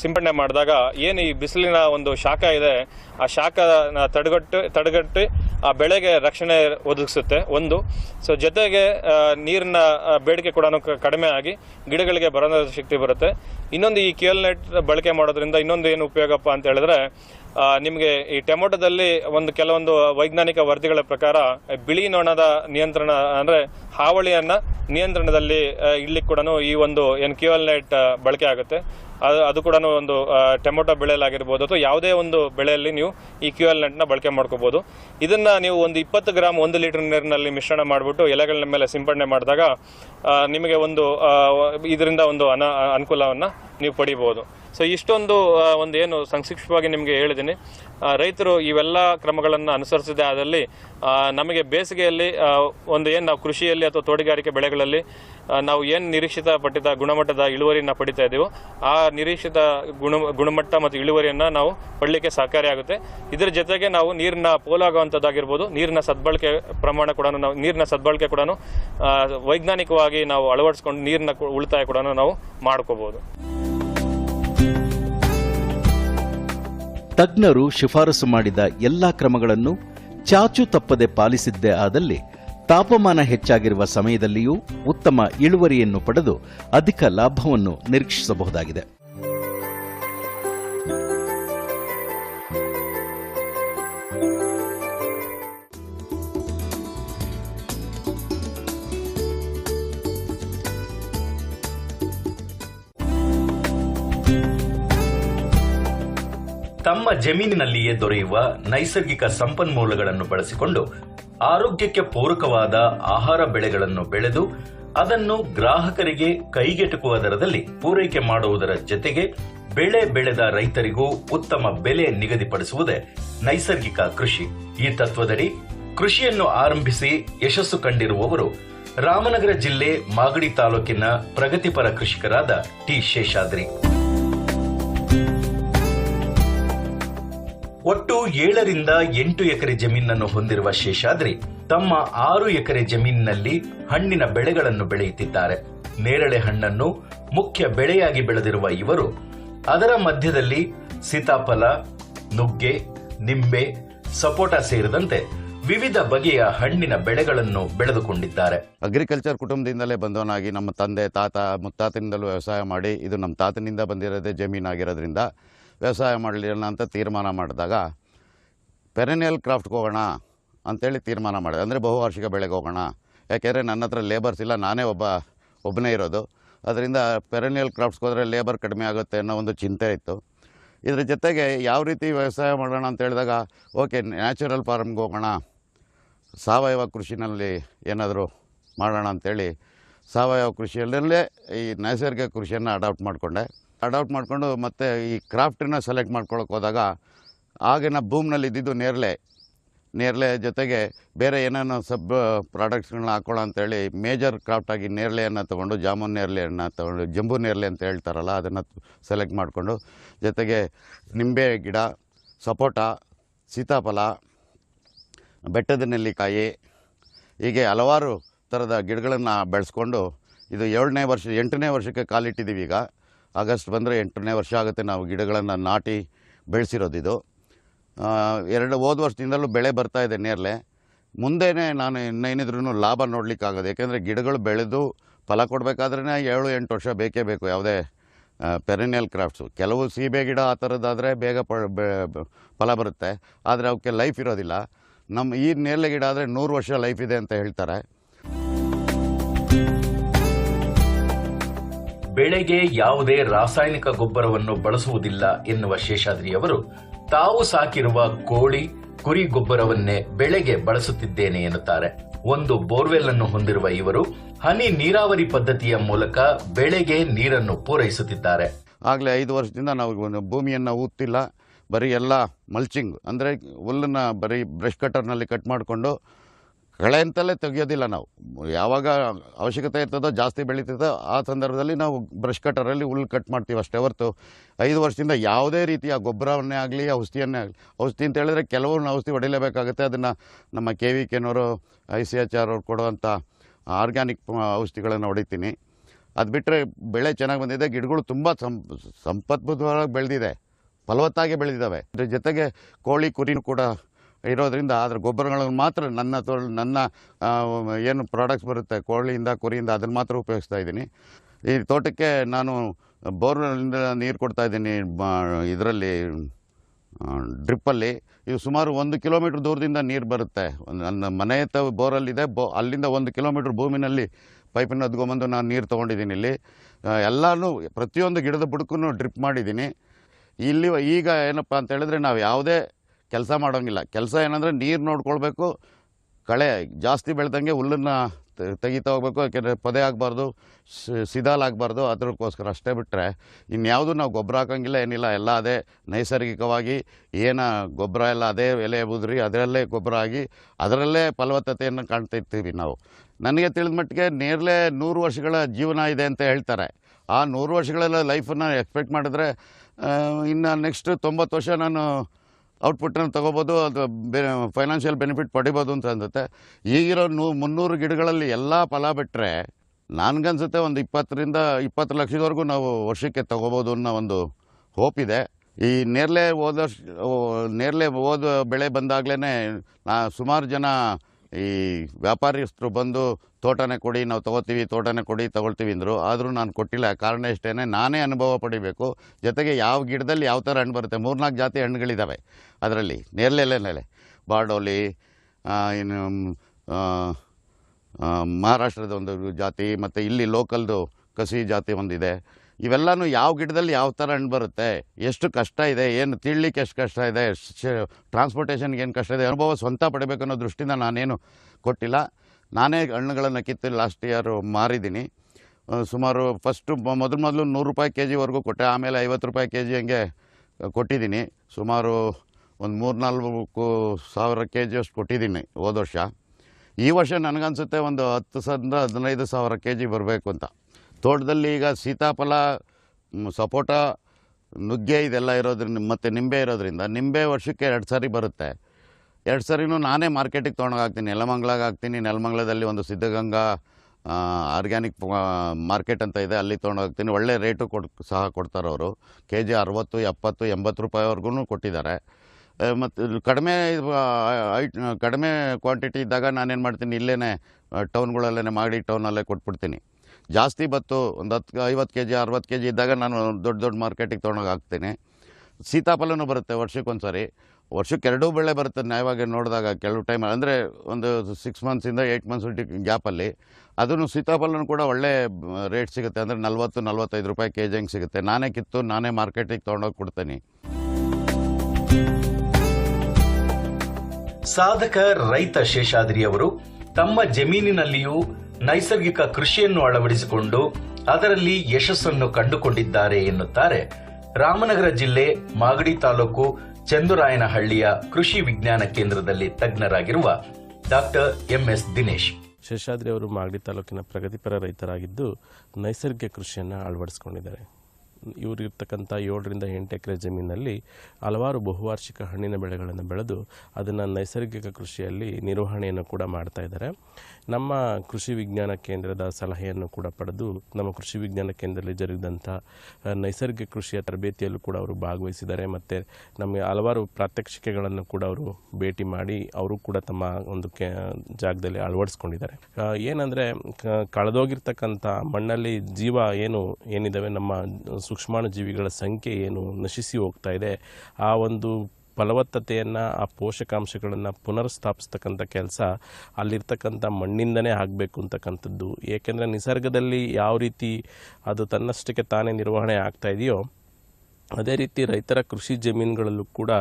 ಸಿಂಪಡಣೆ ಮಾಡಿದಾಗ ಏನು ಈ ಬಿಸಿಲಿನ ಒಂದು ಶಾಖ ಇದೆ, ಆ ಶಾಖನ ತಡೆಗಟ್ಟು, ತಡೆಗಟ್ಟಿ ಆ ಬೆಳೆಗೆ ರಕ್ಷಣೆ ಒದಗಿಸುತ್ತೆ, ಒಂದು. ಸೊ ಜೊತೆಗೆ ನೀರಿನ ಬೇಡಿಕೆ ಕೂಡ ಕಡಿಮೆ ಆಗಿ ಗಿಡಗಳಿಗೆ ಬರೋದ ಶಕ್ತಿ ಬರುತ್ತೆ. ಇನ್ನೊಂದು ಈ ಕೇಲ್ ನೆಟ್ ಬಳಕೆ ಮಾಡೋದ್ರಿಂದ ಇನ್ನೊಂದು ಏನು ಉಪಯೋಗಪ್ಪ ಅಂತ ಹೇಳಿದ್ರೆ ನಿಮಗೆ ಈ ಟೊಮೊಟೊದಲ್ಲಿ ಒಂದು ಕೆಲವೊಂದು ವೈಜ್ಞಾನಿಕ ವರದಿಗಳ ಪ್ರಕಾರ ಬಿಳಿ ನೊಣದ ನಿಯಂತ್ರಣ ಅಂದ್ರೆ ಹಾವಳಿಯನ್ನ ನಿಯಂತ್ರಣದಲ್ಲಿ ಇಡ್ಲಿಕ್ಕೆ ಕೂಡ ಈ ಒಂದು ಎನ್ ಕ್ಯೂಎಲ್ ನೆಟ್ ಬಳಕೆ ಆಗುತ್ತೆ. ಅದು ಕೂಡ ಒಂದು ಟೊಮೊಟೊ ಬೆಳೆಯಲಾಗಿರ್ಬೋದು ಅಥವಾ ಯಾವುದೇ ಒಂದು ಬೆಳೆಯಲ್ಲಿ ನೀವು ಈ ಕ್ಯೂ ಎಲ್ ನೆಟ್ನ ಬಳಕೆ ಮಾಡ್ಕೋಬೋದು. ಇದನ್ನು ನೀವು ಒಂದು ಇಪ್ಪತ್ತು ಗ್ರಾಮ್ ಒಂದು ಲೀಟರ್ ನೀರಿನಲ್ಲಿ ಮಿಶ್ರಣ ಮಾಡಿಬಿಟ್ಟು ಎಲೆಗಳ ಮೇಲೆ ಸಿಂಪಡಣೆ ಮಾಡಿದಾಗ ನಿಮಗೆ ಒಂದು ಇದರಿಂದ ಒಂದು ಅನ, ಅನುಕೂಲವನ್ನು ನೀವು ಪಡಿಬೋದು. ಸೊ ಇಷ್ಟೊಂದು ಒಂದು ಏನು ಸಂಕ್ಷಿಪ್ತವಾಗಿ ನಿಮಗೆ ಹೇಳಿದ್ದೀನಿ. ರೈತರು ಇವೆಲ್ಲ ಕ್ರಮಗಳನ್ನು ಅನುಸರಿಸಿದೆ ಆದಲ್ಲಿ ನಮಗೆ ಬೇಸಿಗೆಯಲ್ಲಿ ಒಂದು ಏನು ನಾವು ಕೃಷಿಯಲ್ಲಿ ಅಥವಾ ತೋಟಗಾರಿಕೆ ಬೆಳೆಗಳಲ್ಲಿ ನಾವು ಏನು ನಿರೀಕ್ಷಿತ ಪಟ್ಟಿದ ಗುಣಮಟ್ಟದ ಇಳುವರಿಯನ್ನು ಪಡಿತಾ ಇದ್ದೀವೋ ಆ ನಿರೀಕ್ಷಿತ ಗುಣ ಗುಣಮಟ್ಟ ಮತ್ತು ಇಳುವರಿಯನ್ನು ನಾವು ಪಡಲಿಕ್ಕೆ ಸಹಕಾರಿಯಾಗುತ್ತೆ ಇದರ ಜೊತೆಗೆ ನಾವು ನೀರಿನ ಪೋಲಾಗುವಂಥದ್ದಾಗಿರ್ಬೋದು ನೀರಿನ ಸದ್ಬಳಕೆ ಪ್ರಮಾಣ ಕೂಡ ನಾವು, ನೀರಿನ ಸದ್ಬಳಕೆ ಕೂಡ ವೈಜ್ಞಾನಿಕವಾಗಿ ನಾವು ಅಳವಡಿಸ್ಕೊಂಡು ನೀರಿನ ಉಳಿತಾಯ ಕೂಡ ನಾವು ಮಾಡ್ಕೋಬಹುದು ತಜ್ಞರು ಶಿಫಾರಸು ಮಾಡಿದ ಎಲ್ಲಾ ಕ್ರಮಗಳನ್ನು ಚಾಚು ತಪ್ಪದೆ ಪಾಲಿಸಿದ್ದೇ ಆದಲ್ಲಿ ತಾಪಮಾನ ಹೆಚ್ಚಾಗಿರುವ ಸಮಯದಲ್ಲಿಯೂ ಉತ್ತಮ ಇಳುವರಿಯನ್ನು ಪಡೆದು ಅಧಿಕ ಲಾಭವನ್ನು ನಿರೀಕ್ಷಿಸಬಹುದಾಗಿದೆ. ತಮ್ಮ ಜಮೀನಿನಲ್ಲಿಯೇ ದೊರೆಯುವ ನೈಸರ್ಗಿಕ ಸಂಪನ್ಮೂಲಗಳನ್ನು ಬಳಸಿಕೊಂಡು ಆರೋಗ್ಯಕ್ಕೆ ಪೂರಕವಾದ ಆಹಾರ ಬೆಳೆಗಳನ್ನು ಬೆಳೆದು ಅದನ್ನು ಗ್ರಾಹಕರಿಗೆ ಕೈಗೆಟುಕುವ ದರದಲ್ಲಿ ಪೂರೈಕೆ ಮಾಡುವುದರ ಜತೆಗೆ ಬೆಳೆ ಬೆಳೆದ ರೈತರಿಗೂ ಉತ್ತಮ ಬೆಲೆ ನಿಗದಿಪಡಿಸುವುದೇ ನೈಸರ್ಗಿಕ ಕೃಷಿ. ಈ ತತ್ವದಡಿ ಕೃಷಿಯನ್ನು ಆರಂಭಿಸಿ ಯಶಸ್ಸು ಕಂಡಿರುವವರು ರಾಮನಗರ ಜಿಲ್ಲೆ ಮಾಗಡಿ ತಾಲೂಕಿನ ಪ್ರಗತಿಪರ ಕೃಷಿಕರಾದ ಟಿ ಶೇಷಾದ್ರಿ. ಒಟ್ಟು ಏಳರಿಂದ ಎಂಟು ಎಕರೆ ಜಮೀನನ್ನು ಹೊಂದಿರುವ ಶೇಷಾದ್ರಿ ತಮ್ಮ ಆರು ಎಕರೆ ಜಮೀನಿನಲ್ಲಿ ಹಣ್ಣಿನ ಬೆಳೆಗಳನ್ನು ಬೆಳೆಯುತ್ತಿದ್ದಾರೆ. ನೇರಳೆ ಹಣ್ಣನ್ನು ಮುಖ್ಯ ಬೆಳೆಯಾಗಿ ಬೆಳೆದಿರುವ ಇವರು, ಅದರ ಮಧ್ಯದಲ್ಲಿ ಸೀತಾಫಲ, ನುಗ್ಗೆ, ನಿಂಬೆ, ಸಪೋಟ ಸೇರಿದಂತೆ ವಿವಿಧ ಬಗೆಯ ಹಣ್ಣಿನ ಬೆಳೆಗಳನ್ನು ಬೆಳೆದುಕೊಂಡಿದ್ದಾರೆ. ಅಗ್ರಿಕಲ್ಚರ್ ಕುಟುಂಬದಿಂದಲೇ ಬಂದವನಾಗಿ ನಮ್ಮ ತಂದೆ, ತಾತ, ಮುತ್ತಾತನಿಂದಲೂ ವ್ಯವಸಾಯ ಮಾಡಿ, ಇದು ನಮ್ಮ ತಾತನಿಂದ ಬಂದಿರೋದೇ ಜಮೀನಾಗಿರೋದ್ರಿಂದ ವ್ಯವಸಾಯ ಮಾಡಲಿಲ್ಲ ಅಂತ ತೀರ್ಮಾನ ಮಾಡಿದಾಗ ಪೆರೆನಿಯಲ್ ಕ್ರಾಫ್ಟ್ಗೆ ಹೋಗೋಣ ಅಂಥೇಳಿ ತೀರ್ಮಾನ ಮಾಡಿದೆ. ಅಂದರೆ ಬಹುವಾರ್ಷಿಕ ಬೆಳೆಗೆ ಹೋಗೋಣ. ಯಾಕೆಂದರೆ ನನ್ನ ಹತ್ರ ಲೇಬರ್ಸ್ ಇಲ್ಲ, ನಾನೇ ಒಬ್ಬ, ಒಬ್ಬನೇ ಇರೋದು. ಅದರಿಂದ ಪೆರೆನಿಯಲ್ ಕ್ರಾಫ್ಟ್ಸ್ಗೆ ಹೋದರೆ ಲೇಬರ್ ಕಡಿಮೆ ಆಗುತ್ತೆ ಅನ್ನೋ ಒಂದು ಚಿಂತೆ ಇತ್ತು. ಇದರ ಜೊತೆಗೆ ಯಾವ ರೀತಿ ವ್ಯವಸಾಯ ಮಾಡೋಣ ಅಂತ ಹೇಳಿದಾಗ ಓಕೆ ನ್ಯಾಚುರಲ್ ಫಾರ್ಮ್ಗೆ ಹೋಗೋಣ. ಸಾವಯವ ಕೃಷಿನಲ್ಲಿ ಏನಾದರೂ ಮಾಡೋಣ ಅಂಥೇಳಿ ಸಾವಯವ ಕೃಷಿಯಲ್ಲೇ ಈ ನೈಸರ್ಗಿಕ ಕೃಷಿಯನ್ನು ಅಡಾಪ್ಟ್ ಮಾಡಿಕೊಂಡೆ. ಅಡಾಪ್ಟ್ ಮಾಡಿಕೊಂಡು ಮತ್ತು ಈ ಕ್ರಾಫ್ಟನ್ನ ಸೆಲೆಕ್ಟ್ ಮಾಡ್ಕೊಳಕ್ಕೆ ಹೋದಾಗ ಆಗಿನ ಭೂಮಿನಲ್ಲಿ ಇದ್ದಿದ್ದು ನೇರಳೆ. ನೇರಳೆ ಜೊತೆಗೆ ಬೇರೆ ಏನೇನೋ ಸಬ್ ಪ್ರಾಡಕ್ಟ್ಸ್ಗಳನ್ನ ಹಾಕೊಳ್ಳೋ ಅಂತೇಳಿ ಮೇಜರ್ ಕ್ರಾಫ್ಟಾಗಿ ನೇರಳೆಯನ್ನು ತೊಗೊಂಡು, ಜಾಮೂನ್ ನೇರಳೆಯನ್ನು ತೊಗೊಂಡು, ಜಂಬೂ ನೇರಳೆ ಅಂತ ಹೇಳ್ತಾರಲ್ಲ, ಅದನ್ನು ಸೆಲೆಕ್ಟ್ ಮಾಡಿಕೊಂಡು ಜೊತೆಗೆ ನಿಂಬೆ ಗಿಡ, ಸಪೋಟ, ಸೀತಾಫಲ, ಬೆಟ್ಟದ ನೆಲ್ಲಿಕಾಯಿ, ಹೀಗೆ ಹಲವಾರು ಥರದ ಗಿಡಗಳನ್ನು ಬೆಳೆಸ್ಕೊಂಡು ಇದು ಏಳನೇ ವರ್ಷ, ಎಂಟನೇ ವರ್ಷಕ್ಕೆ ಕಾಲಿಟ್ಟಿದ್ದೀವಿ ಈಗ ಆಗಸ್ಟ್ ಬಂದರೆ ಎಂಟನೇ ವರ್ಷ ಆಗುತ್ತೆ ನಾವು ಗಿಡಗಳನ್ನು ನಾಟಿ ಬೆಳೆಸಿರೋದಿದು ಎರಡು ಹೋದ ವರ್ಷದಿಂದಲೂ ಬೆಳೆ ಬರ್ತಾ ಇದೆ ನೇರಳೆ. ಮುಂದೆನೇ ನಾನು ಇನ್ನೇನಿದ್ರೂ ಲಾಭ ನೋಡಲಿಕ್ಕಾಗೋದು. ಯಾಕೆಂದರೆ ಗಿಡಗಳು ಬೆಳೆದು ಫಲ ಕೊಡಬೇಕಾದ್ರೆ ಏಳು, ಎಂಟು ವರ್ಷ ಬೇಕೇ ಬೇಕು. ಯಾವುದೇ ಪೆರಿನಿಯಲ್ ಕ್ರಾಫ್ಟ್ಸು ಕೆಲವು ಸೀಬೆ ಗಿಡ ಆ ಥರದ್ದಾದರೆ ಬೇಗ ಫಲ ಬರುತ್ತೆ. ಆದರೆ ಅವಕ್ಕೆ ಲೈಫ್ ಇರೋದಿಲ್ಲ. ನಮ್ಮ ಈ ನೇರಳೆ ಗಿಡ ಆದರೆ ನೂರು ವರ್ಷ ಲೈಫ್ ಇದೆ ಅಂತ ಹೇಳ್ತಾರೆ. ಬೆಳೆಗೆ ಯಾವುದೇ ರಾಸಾಯನಿಕ ಗೊಬ್ಬರವನ್ನು ಬಳಸುವುದಿಲ್ಲ ಎನ್ನುವ ಶೇಷಾದ್ರಿಯವರು ತಾವು ಸಾಕಿರುವ ಕೋಳಿ, ಕುರಿ ಗೊಬ್ಬರವನ್ನೇ ಬೆಳೆಗೆ ಬಳಸುತ್ತಿದ್ದೇನೆ ಎನ್ನುತ್ತಾರೆ. ಒಂದು ಬೋರ್ವೆಲ್ ಅನ್ನು ಹೊಂದಿರುವ ಇವರು, ಹನಿ ನೀರಾವರಿ ಪದ್ಧತಿಯ ಮೂಲಕ ಬೆಳೆಗೆ ನೀರನ್ನು ಪೂರೈಸುತ್ತಿದ್ದಾರೆ. ಆಗಲೇ ಐದು ವರ್ಷದಿಂದ ನಾವು ಭೂಮಿಯನ್ನು ಊತ್ತಿಲ್ಲ ಬರೀ ಎಲ್ಲ ಮಲ್ಚಿಂಗ್, ಅಂದರೆ ಹುಲ್ಲನ್ನು ಬರೀ ಬ್ರಷ್ ಕಟರ್ನಲ್ಲಿ ಕಟ್ ಮಾಡಿಕೊಂಡು ಕಳೆ ಅಂತಲೇ ತೆಗಿಯೋದಿಲ್ಲ ನಾವು. ಯಾವಾಗ ಅವಶ್ಯಕತೆ ಇರ್ತದೋ, ಜಾಸ್ತಿ ಬೆಳೀತದೋ ಆ ಸಂದರ್ಭದಲ್ಲಿ ನಾವು ಬ್ರಷ್ ಕಟ್ಟರಲ್ಲಿ ಹುಲ್ಲು ಕಟ್ ಮಾಡ್ತೀವಿ ಅಷ್ಟೇ ಹೊರತು. ಐದು ವರ್ಷದಿಂದ ಯಾವುದೇ ರೀತಿಯ ಗೊಬ್ಬರವನ್ನೇ ಆಗಲಿ, ಔಷಧಿಯನ್ನೇ ಆಗಲಿ, ಔಷಧಿ ಅಂತ ಹೇಳಿದ್ರೆ ಕೆಲವೊಂದು ಔಷಧಿ ಹೊಡಿಲೇಬೇಕಾಗುತ್ತೆ. ಅದನ್ನು ನಮ್ಮ ಕೆ ವಿ ಕೆನವರು ಐ ಸಿ ಎಚ್ ಆರ್ ಅವ್ರು ಕೊಡುವಂಥ ಆರ್ಗ್ಯಾನಿಕ್ ಔಷಧಿಗಳನ್ನು ಹೊಡಿತೀನಿ. ಅದು ಬಿಟ್ಟರೆ ಬೆಳೆ ಚೆನ್ನಾಗಿ ಬಂದಿದೆ, ಗಿಡಗಳು ತುಂಬ ಸಂ ಬೆಳೆದಿದೆ, ಫಲವತ್ತಾಗಿ ಬೆಳೆದಿದ್ದಾವೆ ಅದ್ರ ಜೊತೆಗೆ ಕೋಳಿ ಕುರಿನೂ ಕೂಡ ಇರೋದ್ರಿಂದ ಅದರ ಗೊಬ್ಬರಗಳನ್ನು ಮಾತ್ರ ನನ್ನ ತೋ ನನ್ನ ಏನು ಪ್ರಾಡಕ್ಟ್ಸ್ ಬರುತ್ತೆ, ಕೋಳಿಯಿಂದ, ಕುರಿಯಿಂದ ಅದನ್ನು ಮಾತ್ರ ಉಪಯೋಗಿಸ್ತಾ ಇದ್ದೀನಿ. ಈ ತೋಟಕ್ಕೆ ನಾನು ಬೋರ್ನಿಂದ ನೀರು ಕೊಡ್ತಾ ಇದ್ದೀನಿ ಇದರಲ್ಲಿ ಡ್ರಿಪ್ಪಲ್ಲಿ. ಇದು ಸುಮಾರು ಒಂದು ಕಿಲೋಮೀಟ್ರ್ ದೂರದಿಂದ ನೀರು ಬರುತ್ತೆ. ನನ್ನ ಮನೆ ಹತ್ರ ಬೋರಲ್ಲಿದೆ, ಬೋ, ಅಲ್ಲಿಂದ ಒಂದು ಕಿಲೋಮೀಟ್ರ್ ಭೂಮಿನಲ್ಲಿ ಪೈಪನ್ನು ಹದ್ಕೊಂಬಂದು ನಾನು ನೀರು ತೊಗೊಂಡಿದ್ದೀನಿ ಇಲ್ಲಿ. ಎಲ್ಲನೂ, ಪ್ರತಿಯೊಂದು ಗಿಡದ ಬುಡಕ್ಕೂ ಡ್ರಿಪ್ ಮಾಡಿದ್ದೀನಿ. ಇಲ್ಲಿ, ಈಗ ಏನಪ್ಪ ಅಂತ ಹೇಳಿದ್ರೆ ನಾವು ಯಾವುದೇ ಕೆಲಸ ಮಾಡೋಂಗಿಲ್ಲ. ಕೆಲಸ ಏನಂದರೆ ನೀರು ನೋಡ್ಕೊಳ್ಬೇಕು. ಕಳೆ ಜಾಸ್ತಿ ಬೆಳೆದಂಗೆ ಹುಲ್ಲನ್ನು ತೆಗಿತಾ ಹೋಗ್ಬೇಕು. ಯಾಕೆಂದರೆ ಪೊದೆ ಆಗಬಾರ್ದು ಸಿದಾಲಾಗಬಾರ್ದು ಅದಕ್ಕೋಸ್ಕರ ಅಷ್ಟೇ ಬಿಟ್ಟರೆ ಇನ್ಯಾವುದು ನಾವು ಗೊಬ್ಬರ ಹಾಕೋಂಗಿಲ್ಲ, ಏನಿಲ್ಲ. ಎಲ್ಲ ಅದೇ ನೈಸರ್ಗಿಕವಾಗಿ ಏನ ಗೊಬ್ಬರ ಎಲ್ಲ ಅದೇ ಎಲೆ ಉದುರಿ ಅದರಲ್ಲೇ ಗೊಬ್ಬರ ಆಗಿ ಅದರಲ್ಲೇ ಫಲವತ್ತತೆಯನ್ನು ಕಾಣ್ತಾ ಇರ್ತೀವಿ ನಾವು. ನನಗೆ ತಿಳಿದ ಮಟ್ಟಿಗೆ ನೇರಲೆ ನೂರು ವರ್ಷಗಳ ಜೀವನ ಇದೆ ಅಂತ ಹೇಳ್ತಾರೆ. ಆ ನೂರು ವರ್ಷಗಳೆಲ್ಲ ಲೈಫನ್ನು ಎಕ್ಸ್ಪೆಕ್ಟ್ ಮಾಡಿದ್ರೆ ಇನ್ನು ನೆಕ್ಸ್ಟ್ ತೊಂಬತ್ತು ವರ್ಷ ನಾನು ಔಟ್ಪುಟ್ಟನ್ನು ತೊಗೋಬೋದು, ಅದು ಬೆ ಫೈನಾನ್ಷಿಯಲ್ ಬೆನಿಫಿಟ್ ಪಡಿಬೋದು ಅಂತ ಅನ್ಸುತ್ತೆ ಈಗಿರೋ ನೂ, ಮುನ್ನೂರು ಗಿಡಗಳಲ್ಲಿ ಎಲ್ಲ ಫಲ ಬಿಟ್ಟರೆ ನನಗನ್ಸುತ್ತೆ ಒಂದು ಇಪ್ಪತ್ತರಿಂದ ಇಪ್ಪತ್ತು ಲಕ್ಷದವರೆಗೂ ನಾವು ವರ್ಷಕ್ಕೆ ತೊಗೋಬೋದು ಅನ್ನೋ ಒಂದು ಹೋಪ್ ಇದೆ. ಈ ನೇರಳೆ ಹೋದ ನೇರಳೆ ಹೋದ ಬೆಳೆ ಬಂದಾಗಲೇ ನಾ ಸುಮಾರು ಜನ ಈ ವ್ಯಾಪಾರಸ್ಥರು ಬಂದು ತೋಟನೇ ಕೊಡಿ, ನಾವು ತೊಗೋತೀವಿ, ತೋಟನೇ ಕೊಡಿ, ತೊಗೊಳ್ತೀವಿ ಅಂದರು. ಆದರೂ ನಾನು ಕೊಟ್ಟಿಲ್ಲ. ಕಾರಣ ಇಷ್ಟೇ ನಾನೇ ಅನುಭವ ಪಡಿಬೇಕು. ಜೊತೆಗೆ ಯಾವ ಗಿಡದಲ್ಲಿ ಯಾವ ಥರ ಹಣ್ಣು ಬರುತ್ತೆ? ಮೂರ್ನಾಲ್ಕು ಜಾತಿ ಹಣ್ಣುಗಳಿದ್ದಾವೆ ಅದರಲ್ಲಿ. ನೇರಳೆಲೆನೆಲೆ ಬಾರ್ಡೋಲಿ ಇನ್ನು ಮಹಾರಾಷ್ಟ್ರದ ಒಂದು ಜಾತಿ, ಮತ್ತು ಇಲ್ಲಿ ಲೋಕಲ್ದು ಕಸಿ ಜಾತಿ ಒಂದಿದೆ. ಇವೆಲ್ಲನೂ ಯಾವ ಗಿಡದಲ್ಲಿ ಯಾವ ಥರ ಹಣ್ಣು ಬರುತ್ತೆ, ಎಷ್ಟು ಕಷ್ಟ ಇದೆ, ಏನು ತಿಳ್ಲಿಕ್ಕೆ ಎಷ್ಟು ಕಷ್ಟ ಇದೆ ಟ್ರಾನ್ಸ್ಪೋರ್ಟೇಷನ್ಗೆ ಏನು ಕಷ್ಟ ಇದೆ, ಅನುಭವ ಸ್ವಂತ ಪಡಿಬೇಕು ಅನ್ನೋ ದೃಷ್ಟಿಯಿಂದ ನಾನೇನು ಕೊಟ್ಟಿಲ್ಲ. ನಾನೇ ಹಣ್ಣುಗಳನ್ನು ಕಿತ್ತು ಲಾಸ್ಟ್ ಇಯರು ಮಾರಿದ್ದೀನಿ. ಸುಮಾರು ಫಸ್ಟು ಮೊದಲು ಮೊದಲು ನೂರು ರೂಪಾಯಿ ಕೆ ಜಿವರೆಗೂ ಕೊಟ್ಟೆ, ಆಮೇಲೆ ಐವತ್ತು ರೂಪಾಯಿ ಕೆ ಜಿ ಹಂಗೆ ಕೊಟ್ಟಿದ್ದೀನಿ. ಸುಮಾರು ಒಂದು ಮೂರು ನಾಲ್ಕು ಸಾವಿರ ಕೆ ಜಿಯಷ್ಟು ಕೊಟ್ಟಿದ್ದೀನಿ ಹೋದ ವರ್ಷ. ಈ ವರ್ಷ ನನಗನ್ಸುತ್ತೆ ಒಂದು ಹತ್ತು ಸಾವಿರದ ಹದಿನೈದು ಸಾವಿರ ಕೆ ಜಿ ಬರಬೇಕು ಅಂತ. ತೋಟದಲ್ಲಿ ಈಗ ಸೀತಾಫಲ ಸಪೋಟ, ನುಗ್ಗೆ ಇದೆಲ್ಲ ಇರೋದ್ರಿಂದ ಮತ್ತು ನಿಂಬೆ ಇರೋದ್ರಿಂದ ನಿಂಬೆ ವರ್ಷಕ್ಕೆ ಎರಡು ಸಾರಿ ಬರುತ್ತೆ. ಎರಡು ಸಾರಿನೂ ನಾನೇ ಮಾರ್ಕೆಟಿಗೆ ತೊಗೊಂಡೋಗಿ ಹಾಕ್ತೀನಿ ನೆಲಮಂಗ್ಲಾಗ ಹಾಕ್ತೀನಿ. ನೆಲಮಂಗ್ಲದಲ್ಲಿ ಒಂದು ಸಿದ್ಧಗಂಗಾ ಆರ್ಗ್ಯಾನಿಕ್ ಮಾರ್ಕೆಟ್ ಅಂತ ಇದೆ. ಅಲ್ಲಿ ತೊಗೊಂಡೋಗ್ತೀನಿ ಒಳ್ಳೆ ರೇಟು ಕೊಡ್, ಸಹ ಕೊಡ್ತಾರೆ ಅವರು. ಕೆ ಜಿ ಅರವತ್ತು, ಎಪ್ಪತ್ತು, ಎಂಬತ್ತು ರೂಪಾಯಿವರೆಗೂ ಕೊಟ್ಟಿದ್ದಾರೆ. ಮತ್ತು ಕಡಿಮೆ ಐಟ್, ಕಡಿಮೆ ಕ್ವಾಂಟಿಟಿ ಇದ್ದಾಗ ನಾನೇನು ಮಾಡ್ತೀನಿ? ಇಲ್ಲೇ ಟೌನ್ಗಳಲ್ಲೇ ಮಾಡಿ ಟೌನಲ್ಲೇ ಕೊಟ್ಬಿಡ್ತೀನಿ. ಜಾಸ್ತಿ ಬತ್ತು ಒಂದು ಹತ್ತು ಐವತ್ತು ಕೆ ಜಿ ಅರವತ್ತು ಕೆ ಜಿ ಇದ್ದಾಗ ನಾನು ದೊಡ್ಡ ದೊಡ್ಡ ಮಾರ್ಕೆಟಿಗೆ ತೊಗೊಂಡೋಗಿ ಹಾಕ್ತೀನಿ. ಸೀತಾಫಲನೂ ಬರುತ್ತೆ ವರ್ಷಕ್ಕೊಂದು ಸಾರಿ ವರ್ಷಕ್ಕೆ ಎರಡೂ ಬೆಳೆ ಬರುತ್ತೆ ನ್ಯಾಯವಾಗಿ ನೋಡಿದಾಗ ಕೆಲವು ಟೈಮ್ ಅಂದರೆ ಒಂದು ಸಿಕ್ಸ್ ಮಂತ್ಸಿಂದ ಏಯ್ಟ್ ಮಂತ್ಸ್ ಗ್ಯಾಪಲ್ಲಿ ಅದನ್ನು ಸೀತಾಫಲನೂ ಕೂಡ ಒಳ್ಳೆ ರೇಟ್ ಸಿಗುತ್ತೆ. ಅಂದರೆ ನಲ್ವತ್ತು, ನಲ್ವತ್ತೈದು ರೂಪಾಯಿ ಕೆ ಜಿ ಹಂಗೆ ಸಿಗುತ್ತೆ. ನಾನೇ ಕಿತ್ತು, ನಾನೇ ಮಾರ್ಕೆಟಿಗೆ ತೊಗೊಂಡೋಗಿ ಕೊಡ್ತೀನಿ. ಸಾಧಕ ರೈತ ಶೇಷಾದ್ರಿಯವರು ತಮ್ಮ ಜಮೀನಿನಲ್ಲಿಯೂ ನೈಸರ್ಗಿಕ ಕೃಷಿಯನ್ನು ಅಳವಡಿಸಿಕೊಂಡು ಅದರಲ್ಲಿ ಯಶಸ್ಸನ್ನು ಕಂಡುಕೊಂಡಿದ್ದಾರೆ ಎನ್ನುತ್ತಾರೆ. ರಾಮನಗರ ಜಿಲ್ಲೆ ಮಾಗಡಿ ತಾಲೂಕು ಚಂದುರಾಯನಹಳ್ಳಿಯ ಕೃಷಿ ವಿಜ್ಞಾನ ಕೇಂದ್ರದಲ್ಲಿ ತಜ್ಞರಾಗಿರುವ ಡಾಕ್ಟರ್ ಎಂಎಸ್ ದಿನೇಶ್. ಶೇಷಾದ್ರಿ ಅವರು ಮಾಗಡಿ ತಾಲೂಕಿನ ಪ್ರಗತಿಪರ ರೈತರಾಗಿದ್ದು ನೈಸರ್ಗಿಕ ಕೃಷಿಯನ್ನು ಅಳವಡಿಸ್ಕೊಂಡಿದ್ದಾರೆ. ಇವರು ಇರ್ತಕ್ಕಂಥ ಏಳರಿಂದ ಎಂಟು ಎಕರೆ ಜಮೀನಲ್ಲಿ ಹಲವಾರು ಬಹುವಾರ್ಷಿಕ ಹಣ್ಣಿನ ಬೆಳೆಗಳನ್ನು ಬೆಳೆದು ಅದನ್ನು ನೈಸರ್ಗಿಕ ಕೃಷಿಯಲ್ಲಿ ನಿರ್ವಹಣೆಯನ್ನು ಕೂಡ ಮಾಡ್ತಾ ಇದ್ದಾರೆ. ನಮ್ಮ ಕೃಷಿ ವಿಜ್ಞಾನ ಕೇಂದ್ರದ ಸಲಹೆಯನ್ನು ಕೂಡ ಪಡೆದು ನಮ್ಮ ಕೃಷಿ ವಿಜ್ಞಾನ ಕೇಂದ್ರದಲ್ಲಿ ಜರುಗಿದಂಥ ನೈಸರ್ಗಿಕ ಕೃಷಿಯ ತರಬೇತಿಯಲ್ಲೂ ಕೂಡ ಅವರು ಭಾಗವಹಿಸಿದ್ದಾರೆ. ಮತ್ತು ನಮಗೆ ಹಲವಾರು ಪ್ರಾತ್ಯಕ್ಷಿಕೆಗಳನ್ನು ಕೂಡ ಅವರು ಭೇಟಿ ಮಾಡಿ ಅವರು ಕೂಡ ತಮ್ಮ ಒಂದು ಕೆ, ಜಾಗದಲ್ಲಿ ಅಳವಡಿಸ್ಕೊಂಡಿದ್ದಾರೆ. ಏನಂದರೆ ಕಳೆದೋಗಿರ್ತಕ್ಕಂಥ ಮಣ್ಣಲ್ಲಿ ಜೀವ ಏನು ಏನಿದ್ದಾವೆ ನಮ್ಮ ಜೀವಿಗಳ ಸಂಖ್ಯೆ ಏನು ನಶಿಸಿ ಹೋಗ್ತಾ ಇದೆ. ಆ ಒಂದು ಫಲವತ್ತತೆಯನ್ನು, ಆ ಪೋಷಕಾಂಶಗಳನ್ನು ಪುನರ್ಸ್ಥಾಪಿಸ್ತಕ್ಕಂಥ ಕೆಲಸ ಅಲ್ಲಿರ್ತಕ್ಕಂಥ ಮಣ್ಣಿಂದನೇ ಆಗಬೇಕು ಅಂತಕ್ಕಂಥದ್ದು. ಏಕೆಂದರೆ ನಿಸರ್ಗದಲ್ಲಿ ಯಾವ ರೀತಿ ಅದು ತನ್ನಷ್ಟಕ್ಕೆ ತಾನೇ ನಿರ್ವಹಣೆ ಆಗ್ತಾ ಇದೆಯೋ, ಅದೇ ರೀತಿ ರೈತರ ಕೃಷಿ ಜಮೀನುಗಳಲ್ಲೂ ಕೂಡ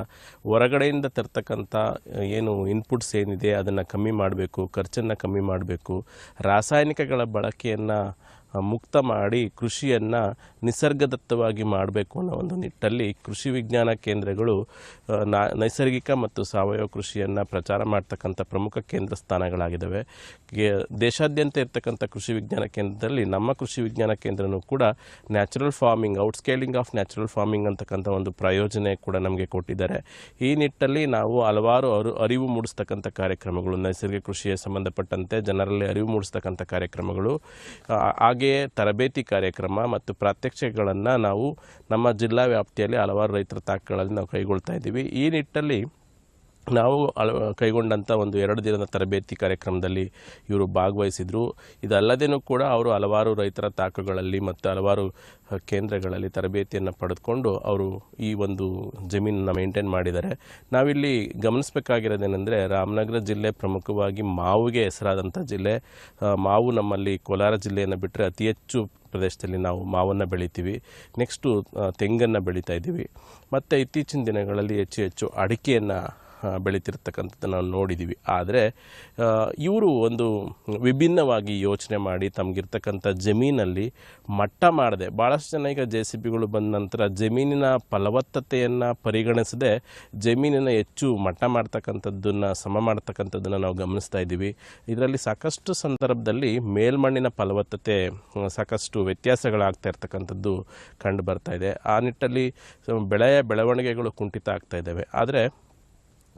ಹೊರಗಡೆಯಿಂದ ತರ್ತಕ್ಕಂಥ ಏನು ಇನ್ಪುಟ್ಸ್ ಏನಿದೆ, ಅದನ್ನು ಕಮ್ಮಿ ಮಾಡಬೇಕು, ಖರ್ಚನ್ನು ಕಮ್ಮಿ ಮಾಡಬೇಕು, ರಾಸಾಯನಿಕಗಳ ಬಳಕೆಯನ್ನು ಮುಕ್ತ ಮಾಡಿ ಕೃಷಿಯನ್ನು ನಿಸರ್ಗದತ್ತವಾಗಿ ಮಾಡಬೇಕು ಅನ್ನೋ ಒಂದು ನಿಟ್ಟಲ್ಲಿ ಕೃಷಿ ವಿಜ್ಞಾನ ಕೇಂದ್ರಗಳು ನೈಸರ್ಗಿಕ ಮತ್ತು ಸಾವಯವ ಕೃಷಿಯನ್ನು ಪ್ರಚಾರ ಮಾಡ್ತಕ್ಕಂಥ ಪ್ರಮುಖ ಕೇಂದ್ರ ಸ್ಥಾನಗಳಾಗಿದ್ದಾವೆ. ದೇಶಾದ್ಯಂತ ಇರ್ತಕ್ಕಂಥ ಕೃಷಿ ವಿಜ್ಞಾನ ಕೇಂದ್ರದಲ್ಲಿ ನಮ್ಮ ಕೃಷಿ ವಿಜ್ಞಾನ ಕೇಂದ್ರನೂ ಕೂಡ natural farming outscaling of natural farming ಅಂತಕ್ಕಂಥ ಒಂದು ಪ್ರಯೋಜನೆ ಕೂಡ ನಮಗೆ ಕೊಟ್ಟಿದ್ದಾರೆ. ಈ ನಿಟ್ಟಲ್ಲಿ ನಾವು ಹಲವಾರು ಅರು ಅರಿವು ಮೂಡಿಸ್ತಕ್ಕಂಥ ಕಾರ್ಯಕ್ರಮಗಳು ನೈಸರ್ಗಿಕ ಕೃಷಿಗೆ ಸಂಬಂಧಪಟ್ಟಂತೆ ಜನರಲ್ಲಿ ಅರಿವು ಮೂಡಿಸ್ತಕ್ಕಂಥ ಕಾರ್ಯಕ್ರಮಗಳು ಆ, ಹಾಗೆಯೇ ತರಬೇತಿ ಕಾರ್ಯಕ್ರಮ ಮತ್ತು ಪ್ರಾತ್ಯಕ್ಷಿಕೆಗಳನ್ನು ನಾವು ನಮ್ಮ ಜಿಲ್ಲಾ ವ್ಯಾಪ್ತಿಯಲ್ಲಿ ಹಲವಾರು ರೈತರ ತಾಕಗಳಲ್ಲಿ ನಾವು ಕೈಗೊಳ್ತಾ ಇದ್ದೀವಿ. ಈ ನಿಟ್ಟಲ್ಲಿ ನಾವು ಅಳ ಕೈಗೊಂಡಂಥ ಒಂದು ಎರಡು ದಿನದ ತರಬೇತಿ ಕಾರ್ಯಕ್ರಮದಲ್ಲಿ ಇವರು ಭಾಗವಹಿಸಿದರು. ಇದಲ್ಲದೇನೂ ಕೂಡ ಅವರು ಹಲವಾರು ರೈತರ ತಾಕಗಳಲ್ಲಿ ಮತ್ತು ಹಲವಾರು ಕೇಂದ್ರಗಳಲ್ಲಿ ತರಬೇತಿಯನ್ನು ಪಡೆದುಕೊಂಡು ಅವರು ಈ ಒಂದು ಜಮೀನನ್ನು ಮೇಂಟೈನ್ ಮಾಡಿದ್ದಾರೆ. ನಾವಿಲ್ಲಿ ಗಮನಿಸಬೇಕಾಗಿರೋದೇನೆಂದರೆ ರಾಮನಗರ ಜಿಲ್ಲೆ ಪ್ರಮುಖವಾಗಿ ಮಾವಿಗೆ ಹೆಸರಾದಂಥ ಜಿಲ್ಲೆ. ಮಾವು ನಮ್ಮಲ್ಲಿ ಕೋಲಾರ ಜಿಲ್ಲೆಯನ್ನು ಬಿಟ್ಟರೆ ಅತಿ ಹೆಚ್ಚು ಪ್ರದೇಶದಲ್ಲಿ ನಾವು ಮಾವನ್ನು ಬೆಳಿತೀವಿ. ನೆಕ್ಸ್ಟು ತೆಂಗನ್ನು ಬೆಳೀತಾ ಇದ್ದೀವಿ. ಮತ್ತು ಇತ್ತೀಚಿನ ದಿನಗಳಲ್ಲಿ ಹೆಚ್ಚು ಹೆಚ್ಚು ಅಡಿಕೆಯನ್ನು ಬೆಳೀತಿರ್ತಕ್ಕಂಥದ್ದು ನಾವು ನೋಡಿದ್ದೀವಿ ಆದರೆ ಇವರು ಒಂದು ವಿಭಿನ್ನವಾಗಿ ಯೋಚನೆ ಮಾಡಿ ತಮಗಿರ್ತಕ್ಕಂಥ ಜಮೀನಲ್ಲಿ ಮಟ್ಟ ಮಾಡದೆ. ಭಾಳಷ್ಟು ಜನ ಈಗ ಜೆ ಸಿ ಬಿಗಳು ಬಂದ ನಂತರ ಜಮೀನಿನ ಫಲವತ್ತತೆಯನ್ನು ಪರಿಗಣಿಸದೆ ಜಮೀನಿನ ಹೆಚ್ಚು ಮಟ್ಟ ಮಾಡ್ತಕ್ಕಂಥದ್ದನ್ನು, ಸಮ ಮಾಡ್ತಕ್ಕಂಥದ್ದನ್ನು ನಾವು ಗಮನಿಸ್ತಾ ಇದ್ದೀವಿ. ಇದರಲ್ಲಿ ಸಾಕಷ್ಟು ಸಂದರ್ಭದಲ್ಲಿ ಮೇಲ್ಮಣ್ಣಿನ ಫಲವತ್ತತೆ ಸಾಕಷ್ಟು ವ್ಯತ್ಯಾಸಗಳಾಗ್ತಾ ಇರ್ತಕ್ಕಂಥದ್ದು ಕಂಡು ಬರ್ತಾ ಇದೆ. ಆ ನಿಟ್ಟಲ್ಲಿ ಬೆಳೆಯ ಬೆಳವಣಿಗೆಗಳು ಕುಂಠಿತ ಆಗ್ತಾ ಇದ್ದಾವೆ. ಆದರೆ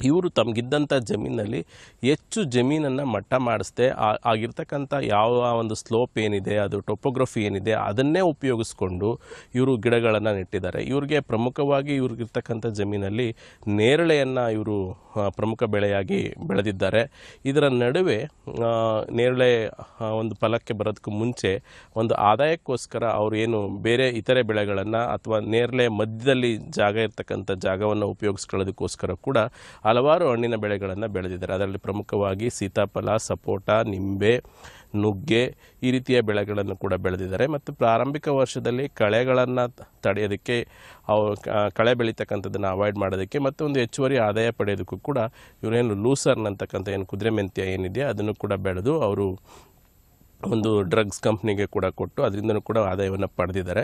ಇವರು ತಮಗಿದ್ದಂಥ ಜಮೀನಲ್ಲಿ ಹೆಚ್ಚು ಜಮೀನನ್ನು ಮಟ್ಟ ಮಾಡಿಸ್ದೆ ಆಗಿರ್ತಕ್ಕಂಥ ಯಾವ ಒಂದು ಸ್ಲೋಪ್ ಏನಿದೆ, ಅದು ಟೊಪೋಗ್ರಫಿ ಏನಿದೆ, ಅದನ್ನೇ ಉಪಯೋಗಿಸ್ಕೊಂಡು ಇವರು ಗಿಡಗಳನ್ನು ನೆಟ್ಟಿದ್ದಾರೆ. ಇವ್ರಿಗೆ ಪ್ರಮುಖವಾಗಿ ಇವ್ರಿಗಿರ್ತಕ್ಕಂಥ ಜಮೀನಲ್ಲಿ ನೇರಳೆಯನ್ನು ಇವರು ಪ್ರಮುಖ ಬೆಳೆಯಾಗಿ ಬೆಳೆದಿದ್ದಾರೆ. ಇದರ ನಡುವೆ ನೇರಳೆ ಒಂದು ಫಲಕ್ಕೆ ಬರೋದಕ್ಕೂ ಮುಂಚೆ ಒಂದು ಆದಾಯಕ್ಕೋಸ್ಕರ ಅವರು ಏನು ಬೇರೆ ಇತರೆ ಬೆಳೆಗಳನ್ನು ಅಥವಾ ನೇರಳೆ ಮಧ್ಯದಲ್ಲಿ ಜಾಗ ಇರ್ತಕ್ಕಂಥ ಜಾಗವನ್ನು ಉಪಯೋಗಿಸ್ಕೊಳ್ಳೋದಕ್ಕೋಸ್ಕರ ಕೂಡ ಹಲವಾರು ಹಣ್ಣಿನ ಬೆಳೆಗಳನ್ನು ಬೆಳೆದಿದ್ದಾರೆ. ಅದರಲ್ಲಿ ಪ್ರಮುಖವಾಗಿ ಸೀತಾಫಲ, ಸಪೋಟ, ನಿಂಬೆ, ನುಗ್ಗೆ ಈ ರೀತಿಯ ಬೆಳೆಗಳನ್ನು ಕೂಡ ಬೆಳೆದಿದ್ದಾರೆ. ಮತ್ತು ಪ್ರಾರಂಭಿಕ ವರ್ಷದಲ್ಲಿ ಕಳೆಗಳನ್ನು ತಡೆಯೋದಕ್ಕೆ ಅವು ಕಳೆ ಬೆಳೀತಕ್ಕಂಥದ್ದನ್ನು ಅವಾಯ್ಡ್ ಮಾಡೋದಕ್ಕೆ ಮತ್ತು ಒಂದು ಹೆಚ್ಚುವರಿ ಆದಾಯ ಪಡೆಯೋದಕ್ಕೂ ಕೂಡ ಇವರೇನು ಲೂಸರ್ನ್ ಅಂತಕ್ಕಂಥ ಏನು ಕುದುರೆ ಮೆಂತ್ಯ ಏನಿದೆ ಅದನ್ನು ಕೂಡ ಬೆಳೆದು ಅವರು ಒಂದು ಡ್ರಗ್ಸ್ ಕಂಪ್ನಿಗೆ ಕೂಡ ಕೊಟ್ಟು ಅದರಿಂದನೂ ಕೂಡ ಆದಾಯವನ್ನು ಪಡೆದಿದ್ದಾರೆ.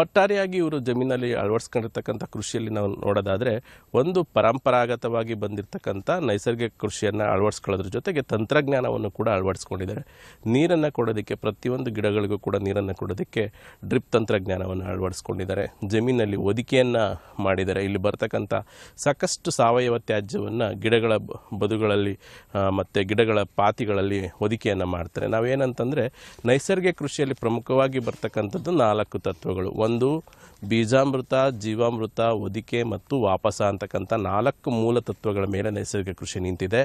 ಒಟ್ಟಾರೆಯಾಗಿ ಇವರು ಜಮೀನಲ್ಲಿ ಅಳವಡಿಸ್ಕೊಂಡಿರ್ತಕ್ಕಂಥ ಕೃಷಿಯಲ್ಲಿ ನಾವು ನೋಡೋದಾದರೆ ಒಂದು ಪರಂಪರಾಗತವಾಗಿ ಬಂದಿರತಕ್ಕಂಥ ನೈಸರ್ಗಿಕ ಕೃಷಿಯನ್ನು ಅಳವಡಿಸ್ಕೊಳ್ಳೋದ್ರ ಜೊತೆಗೆ ತಂತ್ರಜ್ಞಾನವನ್ನು ಕೂಡ ಅಳವಡಿಸ್ಕೊಂಡಿದ್ದಾರೆ. ನೀರನ್ನು ಕೊಡೋದಕ್ಕೆ ಪ್ರತಿಯೊಂದು ಗಿಡಗಳಿಗೂ ಕೂಡ ನೀರನ್ನು ಕೊಡೋದಕ್ಕೆ ಡ್ರಿಪ್ ತಂತ್ರಜ್ಞಾನವನ್ನು ಅಳವಡಿಸ್ಕೊಂಡಿದ್ದಾರೆ. ಜಮೀನಲ್ಲಿ ಒದಿಕೆಯನ್ನು ಮಾಡಿದ್ದಾರೆ. ಇಲ್ಲಿ ಬರ್ತಕ್ಕಂಥ ಸಾಕಷ್ಟು ಸಾವಯವ ತ್ಯಾಜ್ಯವನ್ನು ಗಿಡಗಳ ಬದುಗಳಲ್ಲಿ ಮತ್ತು ಗಿಡಗಳ ಪಾತಿಗಳಲ್ಲಿ ಒದಿಕೆಯನ್ನು ಮಾಡ್ತಾರೆ. ನಾವೇನಂತಂದರೆ ನೈಸರ್ಗಿಕ ಕೃಷಿಯಲ್ಲಿ ಪ್ರಮುಖವಾಗಿ ಬರ್ತಕ್ಕಂಥದ್ದು ನಾಲ್ಕು ತತ್ವಗಳು. ಒಂದು, ಬೀಜಾಮೃತ, ಜೀವಾಮೃತ, ಹೊದಿಕೆ ಮತ್ತು ವಾಪಸ ಅಂತಕ್ಕಂಥ ನಾಲ್ಕು ಮೂಲ ತತ್ವಗಳ ಮೇಲೆ ನೈಸರ್ಗಿಕ ಕೃಷಿ ನಿಂತಿದೆ.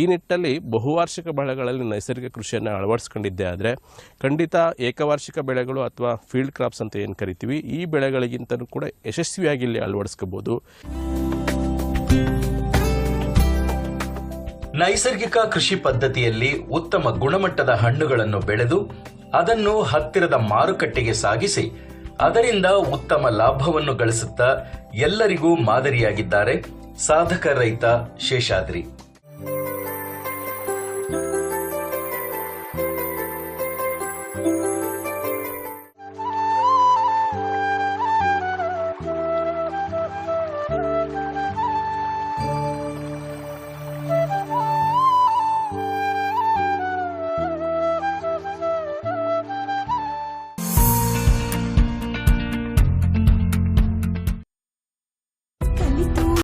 ಈ ನಿಟ್ಟಲ್ಲಿ ಬಹುವಾರ್ಷಿಕ ಬೆಳೆಗಳಲ್ಲಿ ನೈಸರ್ಗಿಕ ಕೃಷಿಯನ್ನು ಅಳವಡಿಸ್ಕೊಂಡಿದ್ದೆ ಆದರೆ ಖಂಡಿತ ಏಕವಾರ್ಷಿಕ ಬೆಳೆಗಳು ಅಥವಾ ಫೀಲ್ಡ್ ಕ್ರಾಪ್ಸ್ ಅಂತ ಏನು ಕರಿತೀವಿ, ಈ ಬೆಳೆಗಳಿಗಿಂತಲೂ ಕೂಡ ಯಶಸ್ವಿಯಾಗಿ ಇಲ್ಲಿ ಅಳವಡಿಸ್ಕೋಬೋದು. ನೈಸರ್ಗಿಕ ಕೃಷಿ ಪದ್ಧತಿಯಲ್ಲಿ ಉತ್ತಮ ಗುಣಮಟ್ಟದ ಹಣ್ಣುಗಳನ್ನು ಬೆಳೆದು ಅದನ್ನು ಹತ್ತಿರದ ಮಾರುಕಟ್ಟೆಗೆ ಸಾಗಿಸಿ ಅದರಿಂದ ಉತ್ತಮ ಲಾಭವನ್ನು ಗಳಿಸುತ್ತಾ ಎಲ್ಲರಿಗೂ ಮಾದರಿಯಾಗಿದ್ದಾರೆ ಸಾಧಕ ರೈತ ಶೇಷಾದ್ರಿ.